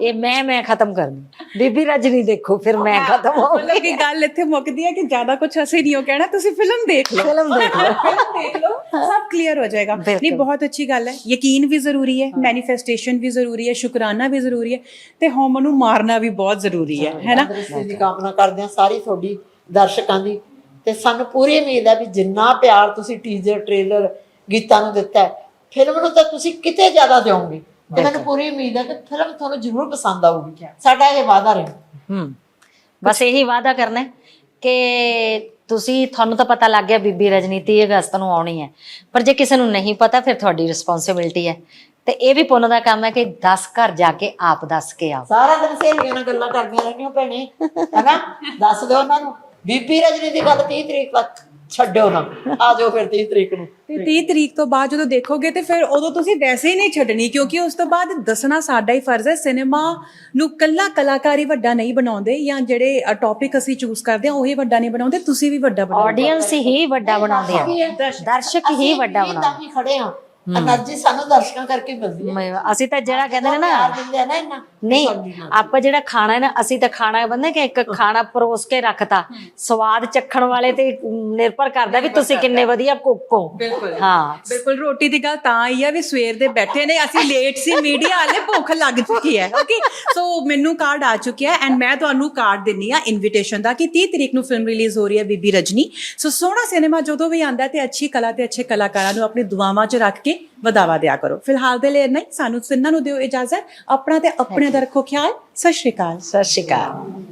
ਇਹ ਮੈਂ ਮੈਂ ਖਤਮ ਕਰਨੀ। ਬੀਬੀ ਰਜਨੀ ਦੇਖੋ ਫਿਰ ਮੈਂ ਖਤਮ ਹੋ ਮਤਲਬ ਕਿ ਗੱਲ ਇੱਥੇ ਮੁੱਕਦੀ ਹੈ ਕਿ ਜ਼ਿਆਦਾ ਕੁਝ ਅਸੀਂ ਨਹੀਂ ਹੋ ਕਹਿਣਾ ਤੁਸੀਂ ਫਿਲਮ ਦੇਖ ਲਓ। ਫਿਲਮ ਦੇਖ ਲਓ। ਫਿਲਮ ਦੇਖ ਲਓ ਸਭ ਕਲੀਅਰ ਹੋ ਜਾਏਗਾ। ਨਹੀਂ ਬਹੁਤ ਅੱਛੀ ਗੱਲ ਹੈ। ਯਕੀਨ ਵੀ ਜ਼ਰੂਰੀ ਹੈ ਮੈਨੀਫੈਸਟੇਸ਼ਨ ਵੀ ਜ਼ਰੂਰੀ ਹੈ ਸ਼ੁਕਰਾਨਾ ਵੀ ਜ਼ਰੂਰੀ ਹੈ ਤੇ ਹਉਮੈ ਨੂੰ ਮਾਰਨਾ ਵੀ ਬਹੁਤ ਜ਼ਰੂਰੀ ਹੈ ਹੈ ਨਾ? ਤੰਦਰੁਸਤੀ ਦੀ ਕਾਮਨਾ ਕਰਦੇ ਹਾਂ ਸਾਰੀ ਤੁਹਾਡੀ ਦਰਸ਼ਕਾਂ ਦੀ ਤੇ ਸਾਨੂੰ ਪੂਰੀ ਉਮੀਦ ਹੈ ਵੀ ਜਿੰਨਾ ਪਿਆਰ ਤੁਸੀਂ ਟੀਜ਼ਰ ਟ੍ਰੇਲਰ ਗੀਤਾਂ ਨੂੰ ਦਿੱਤਾ ਹੈ ਫਿਲਮ ਨੂੰ ਤਾਂ ਤੁਸੀਂ ਕਿਤੇ ਜ਼ਿਆਦਾ ਦਿਓਗੇ। ਤੇ ਮੈਨੂੰ ਪੂਰੀ ਉਮੀਦ ਹੈ ਕਿ ਫਿਲਮ ਤੁਹਾਨੂੰ ਜ਼ਰੂਰ ਪਸੰਦ ਆਊਗੀ। ਸਾਡਾ ਇਹ ਵਾਅਦਾ ਰਹੇ। ਹੂੰ। ਬਸ ਇਹੀ ਵਾਅਦਾ ਕਰਨਾ ਹੈ ਕਿ ਤੁਸੀਂ ਤੁਹਾਨੂੰ ਤਾਂ ਪਤਾ ਲੱਗ ਗਿਆ ਬੀਬੀ ਰਜਨੀ 30 ਅਗਸਤ ਨੂੰ ਆਉਣੀ ਹੈ। ਪਰ ਜੇ ਕਿਸੇ ਨੂੰ ਨਹੀਂ ਪਤਾ ਫਿਰ ਤੁਹਾਡੀ ਰਿਸਪੌਂਸਿਬਿਲਟੀ ਹੈ। ਤੇ ਇਹ ਵੀ ਪੁੰਨ ਦਾ ਕੰਮ ਹੈ ਕਿ 10 ਘਰ ਜਾ ਕੇ ਆਪ ਦੱਸ ਕੇ ਆਓ। ਸਾਰਾ ਦਿਨ ਸਹੇਲੀਆਂ ਨਾਲ ਗੱਲਾਂ ਕਰਦੀਆਂ ਰਹਿੰਦੀਆਂ ਭੈਣੇ। ਹੈਨਾ? ਦੱਸ ਦਿਓ ਉਹਨਾਂ ਨੂੰ। ਬੀਬੀ ਰਜਨੀ ਦੀ ਗੱਲ 30 ਤਰੀਕ ਤੱਕ। ਛੱਡਿਓ ਨਾ। ਆ ਜਾਓ ਫਿਰ 30 ਤਰੀਕ ਨੂੰ। ਤੇ 30 ਤਰੀਕ ਤੋਂ ਬਾਅਦ ਜਦੋਂ ਦੇਖੋਗੇ ਤੇ ਫਿਰ ਉਦੋਂ ਤੁਸੀਂ ਵੈਸੇ ਹੀ ਨਹੀਂ ਛੱਡਣੀ ਕਿਉਂਕਿ ਉਸ ਤੋਂ ਬਾਅਦ ਦੱਸਣਾ ਸਾਡਾ ਹੀ ਫਰਜ਼ ਹੈ ਸਿਨੇਮਾ ਨੂੰ ਕੱਲਾ ਕਲਾਕਾਰੀ ਵੱਡਾ ਨਹੀਂ ਬਣਾਉਂਦੇ ਜਾਂ ਜਿਹੜੇ ਟੌਪਿਕ ਅਸੀਂ ਚੂਜ਼ ਕਰਦੇ ਹਾਂ ਉਹੀ ਵੱਡਾ ਨਹੀਂ ਬਣਾਉਂਦੇ ਤੁਸੀਂ ਵੀ ਵੱਡਾ ਬਣਾਓ ਆਡੀਅנס ਹੀ ਵੱਡਾ ਬਣਾਉਂਦੇ ਆ। ਦਰਸ਼ਕ ਹੀ ਵੱਡਾ ਅਸੀਂ ਬਣਾਉਂਦੇ ਤਾਂ ਹੀ ਖੜੇ ਆ એનર્જી ਸਾਨੂੰ ਦਰਸ਼ਕਾਂ ਕਰਕੇ ਮਿਲਦੀ ਹੈ। ਅਸੀਂ ਤਾਂ ਜਿਹੜਾ ਕਹਿੰਦੇ ਨੇ ਨਾ ਨਹੀਂ ਆਪਾਂ ਜਿਹੜਾ ਖਾਣਾ ਹੈ ਨਾ ਅਸੀਂ ਤਾਂ ਖਾਣਾ ਬੰਦੇ ਕਿ ਇੱਕ ਖਾਣਾ ਪਰੋਸ ਕੇ ਰੱਖਤਾ। ਸਵਾਦ ਚੱਖਣ ਵਾਲੇ ਤੇ ਨਿਰਭਰ ਕਰਦਾ ਵੀ ਤੁਸੀਂ ਕਿੰਨੇ ਵਧੀਆ ਕੁੱਕ ਹਾਂ। ਬਿਲਕੁਲ। ਰੋਟੀ ਦੀ ਗੱਲ ਤਾਂ ਆਈ ਆ ਵੀ ਸਵੇਰ ਦੇ ਬੈਠੇ ਨੇ ਅਸੀਂ ਲੇਟ ਸੀ ਮੀਡੀਆ ਵਾਲੇ ਭੁੱਖ ਲੱਗ ਚੁੱਕੀ ਹੈ ਓਕੇ ਸੋ ਮੈਨੂੰ ਕਾਰਡ ਆ ਚੁੱਕਿਆ ਐਂਡ ਮੈਂ ਤੁਹਾਨੂੰ ਕਾਰਡ ਦਿੰਨੀ ਆ ਇਨਵੀਟੇਸ਼ਨ ਦਾ ਕਿ 30 ਤਰੀਕ ਨੂੰ ਫਿਲਮ ਰਿਲੀਜ਼ ਹੋ ਰਹੀ ਹੈ ਬੀਬੀ ਰਜਨੀ। ਸੋ ਸੋਹਣਾ ਸਿਨੇਮਾ ਜਦੋਂ ਵੀ ਆਂਦਾ ਤੇ ਅੱਛੀ ਕਲਾ ਤੇ ਅੱਛੇ ਕਲਾਕਾਰਾਂ ਨੂੰ ਆਪਣੀ ਦੁਆਵਾਂ 'ਚ ਰੱਖ ਕੇ ਵਧਾਵਾ ਦਿਆ ਕਰੋ। ਫਿਲਹਾਲ ਦੇ ਲਈ ਨਹੀਂ ਸਾਨੂੰ ਤਿੰਨਾਂ ਨੂੰ ਦਿਓ ਇਜਾਜ਼ਤ। ਆਪਣਾ ਤੇ ਆਪਣੇ ਦਾ ਰੱਖੋ ਖਿਆਲ। ਸਤਿ ਸ਼੍ਰੀ ਅਕਾਲ। ਸਤਿ ਸ਼੍ਰੀ ਅਕਾਲ।